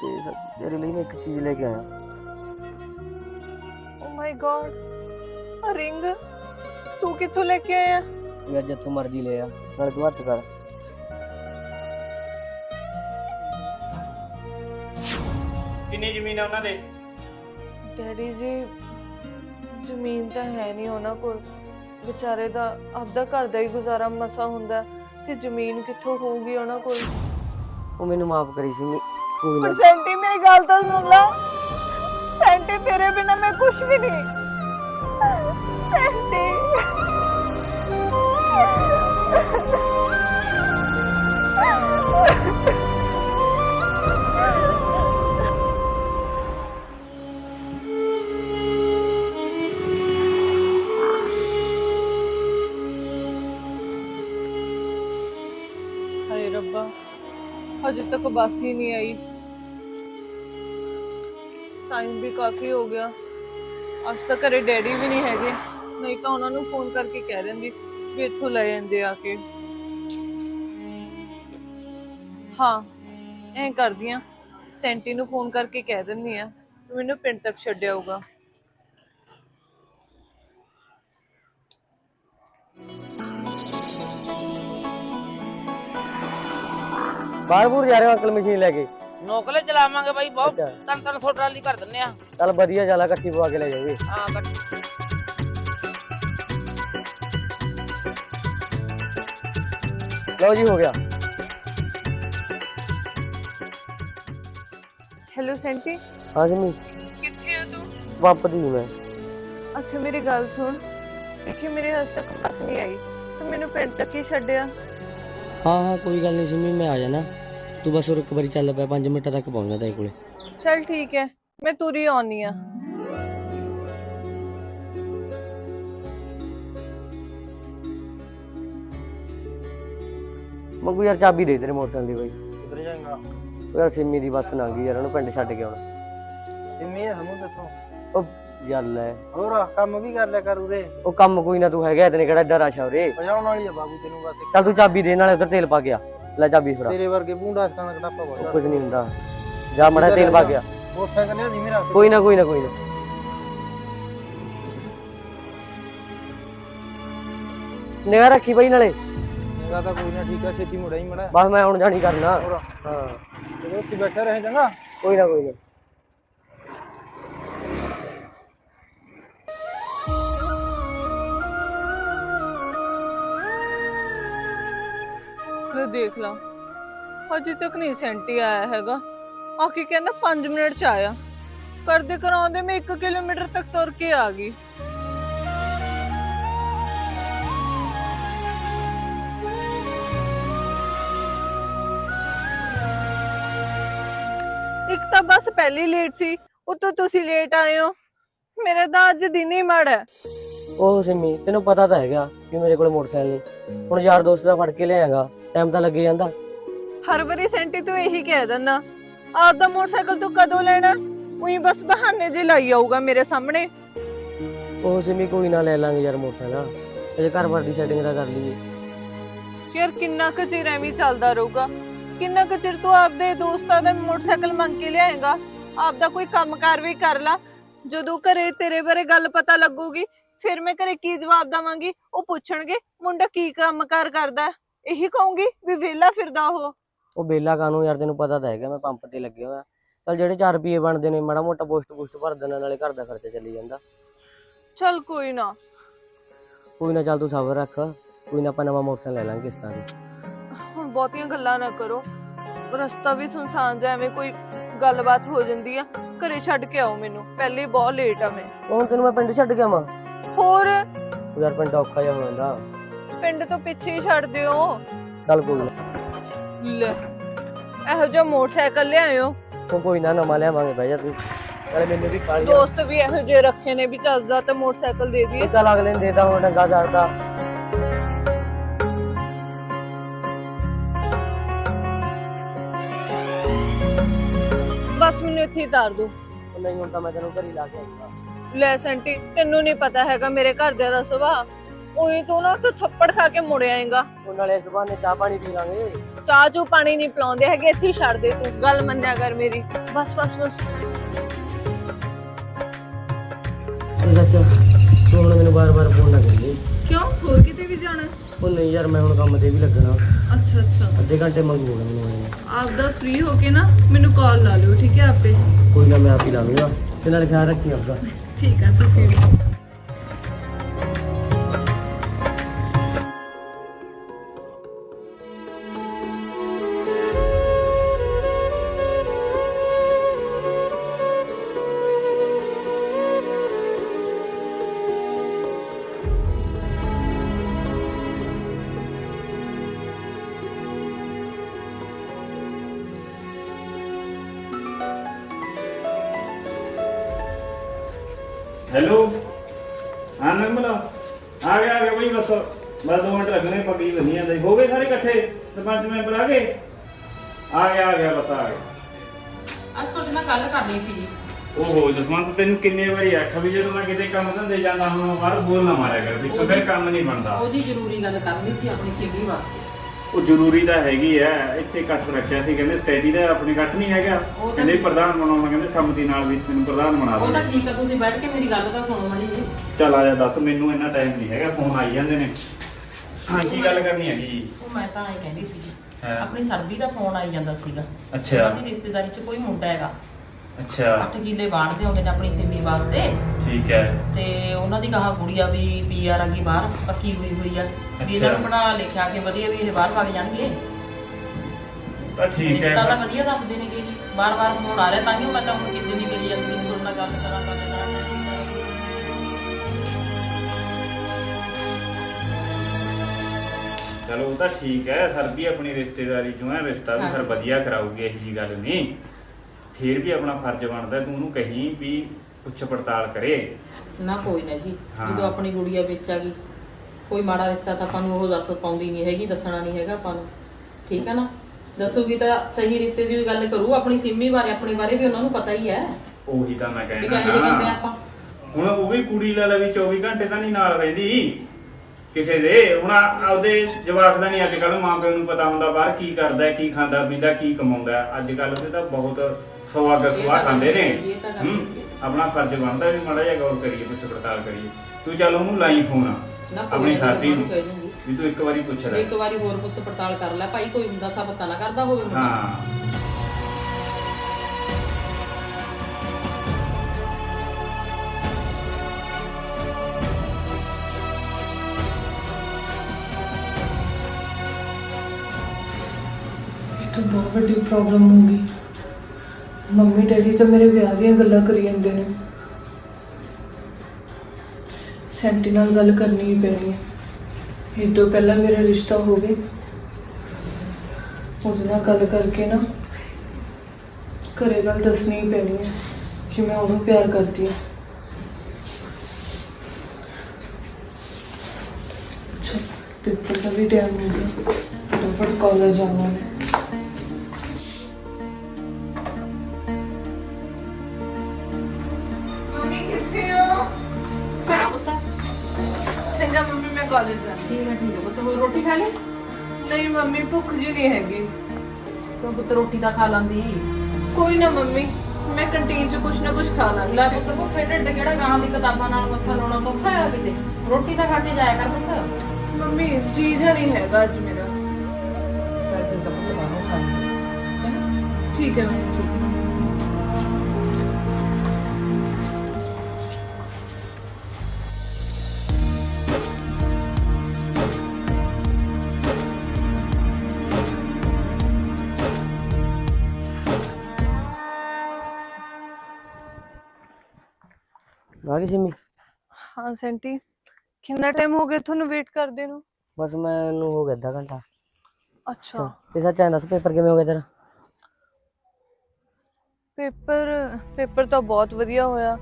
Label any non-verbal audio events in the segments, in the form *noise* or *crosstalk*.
ਤੇ ਸ- ਤੇਰੇ ਲਈ ਮੈਂ ਇੱਕ ਚੀਜ਼ ਲੈ ਕੇ ਆਇਆ। ਓ ਮਾਈ ਗॉड ਆ ਰਿੰਗ ਤੂੰ ਕਿੱਥੋਂ ਲੈ ਕੇ ਆਇਆ? ਯਾਰ ਜਿੱਥੋਂ ਮਰਜ਼ੀ ਲੈ ਆ ਨਾਲੇ ਤੂੰ ਹੱਥ ਕਰ। ਕਿੰਨੀ ਜ਼ਮੀਨ ਹੈ ਉਹਨਾਂ ਦੇ? ਡੈਡੀ ਜੀ ਜ਼ਮੀਨ ਤਾਂ ਹੈ ਨਹੀਂ ਉਹਨਾਂ ਕੋਲ। ਵਿਚਾਰੇ ਦਾ ਆਪਦਾ ਘਰ ਦਾ ਹੀ ਗੁਜ਼ਾਰਾ ਮਸਾ ਹੁੰਦਾ ਤੇ ਜ਼ਮੀਨ ਕਿੱਥੋਂ ਹੋਊਗੀ ਉਹਨਾਂ ਕੋਲ? ਉਹ ਮੈਨੂੰ ਮਾਫ ਕਰੀ ਸੀ ਮੈਂ ਕੋਈ ਨਾ ਪਰ ਸੈਂਟੀ ਮੇਰੀ ਗੱਲ ਤਾਂ ਸੁਣ ਲਾ। ਸੈਂਟੀ ਤੇਰੇ ਬਿਨਾ ਮੈਂ ਕੁਝ ਵੀ ਨਹੀਂ। ਸੈਂਟੀ। ਹਾਏ ਰੱਬਾ ਅਜੇ ਤੱਕ ਬੱਸ ਹੀ ਨਹੀਂ ਆਈ। ਟਾਈਮ ਵੀ ਕਾਫੀ ਹੋ ਗਿਆ। ਅੱਜ ਤੱਕ ਘਰੇ ਡੈਡੀ ਵੀ ਨਹੀਂ ਹੈਗੇ। ਨਹੀਂ ਤਾਂ ਉਹਨਾਂ ਨੂੰ ਫੋਨ ਕਰਕੇ ਕਹਿ ਦਿੰਦੀ ਵੀ ਇੱਥੋਂ ਲੈ ਜਾਂਦੇ ਆ ਕੇ। ਹਾਂ, ਐਂ ਕਰਦੀ ਆ। ਸੈਂਟੀ ਨੂੰ ਫੋਨ ਕਰਕੇ ਕਹਿ ਦਿੰਦੀ ਆ ਮੈਨੂੰ ਪਿੰਡ ਤੱਕ ਛੱਡਿਆ ਆਊਗਾ ਬਾਹਰ ਬੂਰ ਜਾ ਰਹੇ ਹੋ ਅੰਕਲ ਮਸ਼ੀਨ ਲੈ ਕੇ? ਨੋਕਲੇ ਚਲਾਵਾਂਗੇ ਬਾਈ ਬਹੁਤ ਅੱਛਾ। ਤਨ ਤਨ ਸੌ ਟਰਾਲੀ ਕਰ ਦਿੰਨੇ ਆ। ਚੱਲ ਵਧੀਆ ਚੱਲ ਇਕੱਠੀ ਪਵਾ ਕੇ ਲੈ ਜਾਓਗੇ ਹਾਂ ਕੱਟ ਲਓ ਜੀ ਹੋ ਗਿਆ। ਹੈਲੋ ਸੈਂਟੀ ਹਾਂ ਸਿਮੀ ਕਿੱਥੇ ਆ ਤੂੰ? ਵਾਪਦੀ ਮੈਂ। ਅੱਛਾ ਮੇਰੀ ਗੱਲ ਸੁਣ। ਕਿ ਮੇਰੇ ਹੱਥ ਤੱਕ ਬੱਸ ਨਹੀਂ ਆਈ। ਤੂੰ ਮੈਨੂੰ ਪਿੰਡ ਤੱਕ ਹੀ ਛੱਡਿਆ। ਹਾਂ ਹਾਂ ਕੋਈ ਗੱਲ ਨਹੀਂ ਸਿਮੀ ਮੈਂ ਆ ਜਾਣਾ। ਤੂੰ ਬਸ ਹੋਰ ਇੱਕ ਵਾਰੀ ਚੱਲ ਪਿਆ 5 ਮਿੰਟਾਂ ਤੱਕ ਪਹੁੰਚਣਾ ਤੇਰੇ ਕੋਲੇ। ਚਲ ਠੀਕ ਹੈ ਮੈਂ ਤੁਰੀ ਆਉਣੀ ਆ ਮੰਗੂ ਯਾਰ ਚਾਬੀ ਦੇ ਤੇਰੇ ਮੋਟਰਸਾਈਕਲ ਦੀ ਬਾਈ। ਕਿੱਧਰ ਜਾਏਗਾ? ਉਹ ਯਾਰ ਸਿਮੀ ਦੀ ਬੱਸ ਨਾ ਗਈ ਯਾਰ ਉਹਨੂੰ ਪਿੰਡ ਛੱਡ ਕੇ ਆਉਣਾ। ਸਿੰਮੀ ਸਮੂਹ ਦੱਸੋ ਉਹ ਯਾਰ ਲੈ। ਹੋਰ ਕੰਮ ਵੀ ਕਰ ਲਿਆ ਕਰ ਉਰੇ। ਉਹ ਕੰਮ ਕੋਈ ਨਾ ਤੂੰ ਹੈਗਾ ਤੈਨੂੰ ਕਿਹੜਾ ਡਰ ਆਸ਼ਾ ਉਰੇ। ਵਜਾਉਣ ਵਾਲੀ ਆ ਬਾਬੂ ਤੈਨੂੰ ਬਸ ਇੱਕ। ਚੱਲ ਤੂੰ ਚਾਬੀ ਦੇ ਨਾਲੇ ਉਧਰ ਤੇਲ ਪਾ ਗਿਆ ਲੈ ਚਾਬੀ ਫੜਾ ਤੇਰੇ ਵਰਗੇ ਭੂੰਡਾ ਸਕਾਂ ਦਾ ਕਟਾਪਾ ਉਹ ਬੜਾ ਕੁਝ ਨਹੀਂ ਹੁੰਦਾ। ਜਾ ਮੜਾ ਤੇਲ ਪਾ ਗਿਆ ਮੋਟਰਸਾਈਕਲ ਲਿਆ ਦੀ ਮੇਰਾ। ਕੋਈ ਨਾ ਕੋਈ ਨਾ ਕੋਈ ਨਾ। ਨਿਗਾਹ ਰੱਖੀ ਬਾਈ ਨਾਲੇ। ਨਿਗਾ ਤਾਂ ਕੋਈ ਨਾ ਠੀਕ ਆ ਛੇਤੀ ਮੁੜਿਆ ਹੀ ਮੜਾ। ਬਸ ਮੈਂ ਹੁਣ ਜਾਣੀ ਕਰਨਾ। ਹੋਰ। ਹਾਂ। ਤੇ ਉੱਥੇ ਬੈਠਾ ਰਹੇ ਚੰਗਾ। ਕੋਈ ਨਾ ਕੋਈ ਨਾ। ਦੇਖ ਲਾ ਹਜੇ ਤੱਕ ਨਹੀਂ ਸੈਂਟੀ ਆਇਆ ਹੈਗਾ ਆ ਕੇ ਕਹਿੰਦਾ 5 ਮਿੰਟ ਚ ਆਇਆ ਕਰਦੇ ਕਰਾਉਂਦੇ ਮੈਂ 1 ਕਿਲੋਮੀਟਰ ਤੱਕ ਤੁਰ ਕੇ ਆ ਗਈ ਇੱਕ ਤਾਂ ਬਸ ਪਹਿਲੀ ਲੇਟ ਸੀ ਉਤੋਂ ਤੁਸੀਂ ਲੇਟ ਆਏ ਹੋ ਮੇਰੇ ਤਾਂ ਅੱਜ ਦਿਨ ਹੀ ਮਾੜਾ ਹੈ ਉਹ ਸਿੰਮੀ ਤੈਨੂੰ ਪਤਾ ਤਾਂ ਹੈਗਾ ਕਿ ਮੇਰੇ ਕੋਲ ਮੋਟਰਸਾਈਕਲ ਨਹੀਂ ਹੁਣ ਯਾਰ ਦੋਸਤ ਦਾ ਫੜ ਕੇ ਲਿਆਂਗਾ ਟਾਈਮ ਤਾਂ ਲੱਗੇ ਜਾਂਦਾ। ਹਰ ਵਾਰੀ ਸੈਂਟੀ ਤੂੰ ਇਹੀ ਕਹਿ ਦਿੰਦਾ ਆਪਦਾ ਮੋਟਰਸਾਈਕਲ ਤੂੰ ਕਦੋਂ ਲੈਣਾ? ਉਹੀ ਬਸ ਬਹਾਨੇ ਜੇ ਲਾਈ ਆਊਗਾ ਮੇਰੇ ਸਾਹਮਣੇ। ਉਹ ਸਿੰਮੀ ਕੋਈ ਨਾ ਲੈ ਲਾਂਗੇ ਯਾਰ ਮੋਟਰਸਾਈਕਲ। ਇਹਦੇ ਘਰ ਬਾਰ ਦੀ ਸੈਟਿੰਗ ਤਾਂ ਕਰ ਲਈਏ। ਯਾਰ ਕਿੰਨਾ ਕੁ ਚਿਰ ਐਵੇਂ ਹੀ ਚੱਲਦਾ ਰਹੂਗਾ? ਕਿੰਨਾ ਕੁ ਚਿਰ ਤੂੰ ਆਪਦੇ ਦੋਸਤਾਂ ਦਾ ਮੋਟਰਸਾਈਕਲ ਮੰਗ ਕੇ ਲਿਆਏਗਾ? ਆਪਦਾ ਕੋਈ ਕੰਮਕਾਰ ਵੀ ਕਰ ਲਾ। ਜਦੋਂ ਘਰੇ ਤੇਰੇ ਬਾਰੇ ਗੱਲ ਪਤਾ ਲੱਗੂਗੀ ਫਿਰ ਮੈਂ ਘਰੇ ਕੀ ਜਵਾਬ ਦਵਾਂਗੀ? ਉਹ ਪੁੱਛਣਗੇ ਮੁੰਡਾ ਕੀ ਕੰਮਕਾਰ ਕਰਦਾ? ਹੈ? ਇਹੀ ਕਹੂੰਗੀ ਵੀ ਵਿਹਲਾ ਫਿਰਦਾ ਉਹ। ਉਹ ਬੇਲਾ ਕਾਨੂੰ ਯਾਰ ਤੈਨੂੰ ਪਤਾ ਤਾਂ ਹੈਗਾ ਮੈਂ ਪੰਪ ਤੇ ਲੱਗਿਆ ਹੋਇਆ। ਚੱਲ ਜਿਹੜੇ 4 ਰੁਪਏ ਬਣਦੇ ਨੇ ਮਾੜਾ ਮੋਟਾ ਪੋਸਟ ਪੋਸਟ ਭਰ ਦੇਣਾ ਨਾਲੇ ਘਰ ਦਾ ਖਰਚਾ ਚੱਲੀ ਜਾਂਦਾ। ਚੱਲ ਕੋਈ ਨਾ। ਕੋਈ ਨਾ ਚੱਲ ਤੂੰ ਸਬਰ ਰੱਖ। ਕੋਈ ਨਾ ਆਪਾਂ ਨਵਾਂ ਮੋਟਰਸਾਈਕਲ ਲੈ ਲਾਂਗੇ ਕਿਸ਼ਤਾਂ ਤੇ ਹੁਣ ਬਹੁਤੀਆਂ ਗੱਲਾਂ ਨਾ ਕਰੋ। ਰਸਤਾ ਵੀ ਸੁਨਸਾਨ ਜਿਹਾ ਐਵੇਂ ਕੋਈ ਗੱਲਬਾਤ ਹੋ ਜਾਂਦੀ ਆ ਘਰੇ ਛੱਡ ਕੇ ਆਓ ਮੈਨੂੰ। ਪਹਿਲੇ ਹੀ ਬਹੁਤ ਲੇਟ ਆ ਮੈਂ। ਹੁਣ ਤੈਨੂੰ ਮੈਂ ਪਿੰਡ ਛੱਡ ਕੇ ਆਵਾਂ? ਹੋਰ? ਯਾਰ ਪਿੰਡ ਔਖਾ ਜਿਹਾ ਹੋ ਜਾਂਦਾ। ਪਿੰਡ ਤੋਂ ਪਿੱਛੇ ਹੀ ਛੱਡ ਦਿਓ। ਚੱਲ ਕੋਈ ਨਾ। ਲੈ ਇਹੋ ਜਿਹਾ ਮੋਟਰਸਾਈਕਲ ਲਿਆਇਓ। ਉਹ ਕੋਈ ਨਾ ਨਵਾਂ ਲਿਆਵਾਂਗੇ ਬਹਿ ਜਾ ਤੂੰ। ਨਾਲੇ ਮੈਨੂੰ ਵੀ ਕਾਲੀ ਦੋਸਤ ਵੀ ਇਹੋ ਜਿਹੇ ਰੱਖੇ ਨੇ ਵੀ ਚੱਲਦਾ ਤੇ ਮੋਟਰਸਾਈਕਲ ਦੇ ਦਈਏ। ਚੱਲ ਅਗਲੇ ਨੇ ਦੇਦਾ ਹੁਣ ਡੰਗਾ ਕਰਦਾ। ਬਸ ਮੈਨੂੰ ਇੱਥੇ ਹੀ ਤਾਰ ਦਿਓ। ਨਹੀਂ ਹੁਣ ਤਾਂ ਮੈਂ ਤੈਨੂੰ ਘਰੀ ਲਾ ਕੇ ਆਉਂਦਾ। ਲੈ ਸੈਂਟੀ ਤੈਨੂੰ ਨਹੀਂ ਪਤਾ ਹੈਗਾ ਮੇਰੇ ਘਰਦਿਆਂ ਦਾ ਸੁਭਾਅ। ਉਹੀ ਤੂੰ ਨਾ ਤੂੰ ਥੱਪੜ ਖਾ ਕੇ ਮੁੜ ਆਏਗਾ। ਉਹ ਨਾਲੇ ਇਸ ਬਹਾਨੇ ਚਾਹ ਪਾਣੀ ਪੀ ਲਾਂਗੇ। ਚਾਹ ਚੂ ਪਾਣੀ ਨਹੀਂ ਪਿਲਾਉਂਦੇ ਹੈਗੇ ਇੱਥੇ ਹੀ ਛੱਡ ਦੇ ਤੂੰ ਗੱਲ ਮੰਨਿਆ ਕਰ ਮੇਰੀ। ਬਸ ਬਸ ਬਸ। ਚਾਚਾ ਤੂੰ ਹੁਣ ਮੈਨੂੰ ਬਾਰ-ਬਾਰ ਫੋਨ ਨਾ ਕਰੀਏ ਕਿਉਂ? ਹੋਰ ਕਿਤੇ ਵੀ ਜਾਣਾ? ਉਹ ਨਹੀਂ ਯਾਰ ਮੈਂ ਹੁਣ ਕੰਮ ਤੇ ਵੀ ਲੱਗਣਾ। ਅੱਛਾ ਅੱਛਾ। ਅੱਧੇ ਘੰਟੇ ਮੰਗੂ ਮੈਨੂੰ। ਆਪਦਾ ਫ੍ਰੀ ਹੋ ਕੇ ਨਾ ਮੈਨੂੰ ਕਾਲ ਲਾ ਲਿਓ ਠੀਕ ਹੈ ਆਪੇ? ਕੋਈ ਨਾ ਮੈਂ ਆਪ ਹੀ ਲਾ ਲੂੰਗਾ। ਤੇ ਨਾਲੇ ਖਿਆਲ ਰੱਖੀ ਆਪਦਾ। ਠੀਕ ਆ ਤੁਸੀਂ ਵੀ। ਕਿਤੇ ਕੰਮ ਧੰਦੇ ਜਾਂਦਾ ਹਾਂ ਬਾਹਰ ਬੋਲ ਨਾ ਮਾਰਿਆ ਕਰ ਪਿੱਛੋਂ ਫਿਰ ਕੰਮ ਨਹੀਂ ਬਣਦਾ। ਉਹਦੀ ਜ਼ਰੂਰੀ ਗੱਲ ਕਰਨੀ ਸੀ ਆਪਣੀ ਸਿਵਲੀ ਵਾਸਤੇ। ਉਹ ਜ਼ਰੂਰੀ ਤਾਂ ਹੈਗੀ ਐ ਇੱਥੇ ਇਕੱਠ ਰੱਖਿਆ ਸੀ ਕਹਿੰਦੇ ਸਟੈਡੀ ਦਾ ਆਪਣੇ ਇਕੱਠ ਨਹੀਂ ਹੈਗਾ। ਉਹ ਤਾਂ ਕਹਿੰਦੇ। ਪ੍ਰਧਾਨ ਬਣਾਉਣਾ ਕਹਿੰਦੇ ਸੰਮਤੀ ਨਾਲ ਵੀ ਮੈਨੂੰ ਪ੍ਰਧਾਨ ਬਣਾ ਉਹ ਤਾਂ ਠੀਕ ਆ ਤੁਸੀਂ ਬੈਠ ਕੇ ਮੇਰੀ ਗੱਲ ਤਾਂ ਸੁਣੋ ਮੜੀ ਜੀ ਚੱਲ ਆ ਜਾ ਦੱਸ ਮੈਨੂੰ ਇੰਨਾ ਟਾਈਮ ਨਹੀਂ ਹੈਗਾ ਫੋਨ ਆਈ ਜਾਂਦੇ ਨੇ। ਹਾਂ ਕੀ ਗੱਲ ਕਰਨੀ ਹੈਗੀ ਜੀ? ਉਹ ਮੈਂ ਤਾਂ ਐਂ ਕਹਿੰਦੀ ਸੀ ਹਾਂ। ਆਪਣੀ ਸਰਬੀ ਦਾ ਫੋਨ ਆਈ ਜਾਂਦਾ ਸੀਗਾ। ਅੱਛਾ। ਉਹਨਾਂ ਦੀ ਰਿਸ਼ਤੇਦਾਰੀ 'ਚ ਕੋਈ ਮੁੰਡਾ ਹੈਗਾ। ਅੱਛਾ। 8 ਕਿੱਲੇ ਵਾੜਦੇ ਹੁੰਦੇ ਨੇ ਆਪਣੀ ਸਿਵਲੀ ਵਾਸਤੇ। ਠੀਕ ਹੈ। ਤੇ ਉਹਨਾਂ ਦੀ ਕਹਾ ਗੁੜੀਆ ਵੀ ਪੀਆਰ ਆ ਗਈ ਬਾਹਰ ਪੱਕੀ ਹੋਈ ਹੋਈ ਆ। ਵੀ ਇਹਨਾਂ ਨੂੰ। ਪੜਾ ਲਿਖਿਆ ਕੇ ਵਧੀਆ ਵੀ ਇਹ ਬਾਹਰ ਵਗ ਜਾਣਗੇ। ਤਾਂ ਠੀਕ ਰਿਸ਼ਤਾ ਤਾਂ ਹੈ ਵਧੀਆ ਦੱਸਦੇ ਨੇਗੇ ਜੀ। ਬਾਰ-ਬਾਰ ਫੋਨ ਆ ਰਿਹਾ ਤਾਂ ਕਿ ਮੈਂ ਤਾਂ ਹੁਣ ਕਿਤੇ ਨਹੀਂ ਗਈ ਅਗਲੀ ਤੁਹਾਡੇ ਨਾਲ ਗੱਲ ਕਰਾਂ ਗੱਲ ਕਰਾਂ। ਚਲੋ ਉਹ ਤਾਂ ਠੀਕ ਹੈ ਸਰ ਵੀ ਆਪਣੀ ਰਿਸ਼ਤੇਦਾਰੀ ਚੋਂ ਹੈ ਰਿਸ਼ਤਾ ਵੀ। ਫਿਰ ਵਧੀਆ ਕਰਾਉਗੀ ਇਹੀ ਜੀ ਗੱਲ ਨਹੀਂ। ਫਿਰ ਵੀ ਆਪਣਾ ਫਰਜ਼ ਬਣਦਾ ਤੂੰ ਉਹਨੂੰ ਕਹੀਂ ਵੀ ਪੁੱਛ ਪੜਤਾਲ ਕਰੇ ਨਾ ਕੋਈ ਨਾ ਜੀ ਹਾਂ। ਜਦੋਂ ਆਪਣੀ ਗੁੜੀਆ ਵਿੱਚ ਆ ਗਈ ਕੋਈ ਮਾੜਾ ਰਿਸ਼ਤਾ ਤਾਂ ਆਪਾਂ ਨੂੰ ਉਹ ਦੱਸ ਪਾਉਂਦੀ ਨਹੀਂ ਹੈਗੀ ਦੱਸਣਾ ਨਹੀਂ ਹੈਗਾ ਆਪਾਂ ਨੂੰ ਠੀਕ ਹੈ ਨਾ ਦੱਸੂਗੀ ਤਾਂ ਸਹੀ ਰਿਸ਼ਤੇ ਦੀ ਵੀ ਗੱਲ ਕਰੂ ਆਪਣੀ ਸਿੰਮੀ ਬਾਰੇ ਆਪਣੇ ਬਾਰੇ ਵੀ ਉਹਨਾਂ ਨੂੰ ਪਤਾ ਹੀ ਹੈ ਉਹੀ ਤਾਂ ਮੈਂ ਵੀ ਕਹਿਣਾ ਕਹੇ ਬੰਦੇ ਹਾਂ। ਆਪਾਂ ਹੁਣ ਉਹ ਵੀ ਕੁੜੀ ਲੈ ਲੈ ਵੀ 24 ਘੰਟੇ ਤਾਂ ਨਹੀਂ ਨਾਲ ਰਹਿੰਦੀ ਕਿਸੇ ਦੇ ਹੁਣ ਆ- ਆਪਦੇ ਜਵਾਕ ਦਾ ਨਹੀਂ ਅੱਜ ਕੱਲ ਮਾਂ ਪਿਓ ਨੂੰ ਪਤਾ ਹੁੰਦਾ ਬਾਹਰ ਕੀ ਕਰਦਾ ਕੀ ਖਾਂਦਾ ਪੀਂਦਾ ਕੀ ਕਮਾਉਂਦਾ। ਅੱਜ ਕੱਲ ਤੇ ਤਾਂ ਬਹੁਤ ਸਵਾ ਤਾਂ ਖਾਂਦੇ ਨੇ। ਹੈ। ਆਪਣਾ ਫਰਜ਼ ਬਣਦਾ ਵੀ ਮਾੜਾ ਜਿਹਾ ਗੌਰ ਕਰੀਏ ਪੁੱਛ ਪੜਤਾਲ ਕਰੀਏ। ਤੂੰ ਚੱਲ ਉਹਨੂੰ ਲਾਈ ਫੋਨ ਆਪਣੀ ਸਾਥੀ ਨੂੰ। ਵੀ ਤੂੰ ਇੱਕ ਵਾਰੀ ਪੁੱਛ ਲੈ। ਇੱਕ ਵਾਰੀ ਹੋਰ ਪੁੱਛ ਪੜਤਾਲ ਕਰ ਲੈ। ਭਾਈ ਕੋਈ ਹੁੰਦਾ ਸਾ ਪਤਾ ਨਾ ਕਰਦਾ ਹੋਵੇ ਹਾਂ। ਇਹ ਤਾਂ ਬਹੁਤ ਵੱਡੀ ਪ੍ਰੋਬਲਮ ਹੋ ਗਈ। ਮੰਮੀ ਡੈਡੀ ਤਾਂ ਮੇਰੇ ਵਿਆਹ ਦੀਆਂ ਗੱਲਾਂ ਕਰੀ ਜਾਂਦੇ ਨੇ। ਸੈਂਟੀ ਨਾਲ ਗੱਲ ਕਰਨੀ ਹੀ ਪੈਣੀ ਹੈ। ਇਹ ਤੋਂ ਪਹਿਲਾਂ ਮੇਰਾ ਰਿਸ਼ਤਾ ਹੋਵੇ ਉਹਦੇ ਨਾਲ ਗੱਲ ਕਰਕੇ ਨਾ ਘਰੇ ਗੱਲ ਦੱਸਣੀ ਹੀ ਪੈਣੀ ਹੈ ਕਿ ਮੈਂ ਉਹਨੂੰ ਪਿਆਰ ਕਰਦੀ ਹਾਂ। ਅੱਛਾ, ਪੇਪਰ ਦਾ ਵੀ ਟਾਈਮ ਹੋ ਗਿਆ। ਫਟਾਫਟ ਕਾਲਜ ਜਾਣਾ ਹੈ ਠੀਕ ਹੈ ਠੀਕ ਹੈ। ਪੁੱਤ ਹੋਰ ਰੋਟੀ ਖਾ ਲੈ ਨਹੀਂ ਮੰਮੀ ਭੁੱਖ ਜੀ ਨਹੀਂ ਹੈਗੀ। ਤੂੰ ਪੁੱਤ ਰੋਟੀ ਤਾਂ ਖਾ ਲਾਂਦੀ। ਕੋਈ ਨਾ ਮੰਮੀ ਮੈਂ ਕੰਟੀਨ 'ਚ ਕੁਛ ਨਾ ਕੁਛ ਖਾ ਲਾਂਗੀ। ਲੈ ਪੁੱਤ ਭੁੱਖੇ ਢਿੱਡ ਕਿਹੜਾ ਗਾਂ ਦੀ ਕਿਤਾਬਾਂ ਨਾਲ ਮੱਥਾ ਲਾਉਣਾ ਸੌਖਾ ਹੈ ਕਿਤੇ? ਰੋਟੀ ਤਾਂ ਖਾ ਕੇ ਜਾਇਆ ਕਰ ਪੁੱਤ। ਮੰਮੀ ਜੀ ਜਾ ਨਹੀਂ ਹੈਗਾ ਅੱਜ ਮੇਰਾ। ਚੱਲ ਠੀਕ ਆ ਪੁੱਤ ਬਾਹਰੋਂ ਖਾ ਲਈ। ਚੰਗਾ ਠੀਕ ਹੈ ਮੰਮੀ। ਆ ਗਈ ਸਿੰਮੀ? ਹਾਂ ਸੈਂਟੀ ਕਿੰਨਾ ਟਾਈਮ ਹੋ ਗਿਆ ਤੁਹਾਨੂੰ ਵੇਟ ਕਰਦੇ ਨੂੰ? ਬਸ ਮੈਨੂੰ ਹੋ ਗਿਆ ਅੱਧਾ ਘੰਟਾ। ਅੱਛਾ। ਤੇ ਸੱਚ ਐਂ ਦੱਸ ਪੇਪਰ ਕਿਵੇਂ ਹੋ ਗਿਆ ਤੇਰਾ? ਪੇਪਰ ਪੇਪਰ ਤਾਂ ਬਹੁਤ ਵਧੀਆ ਹੋਇਆ।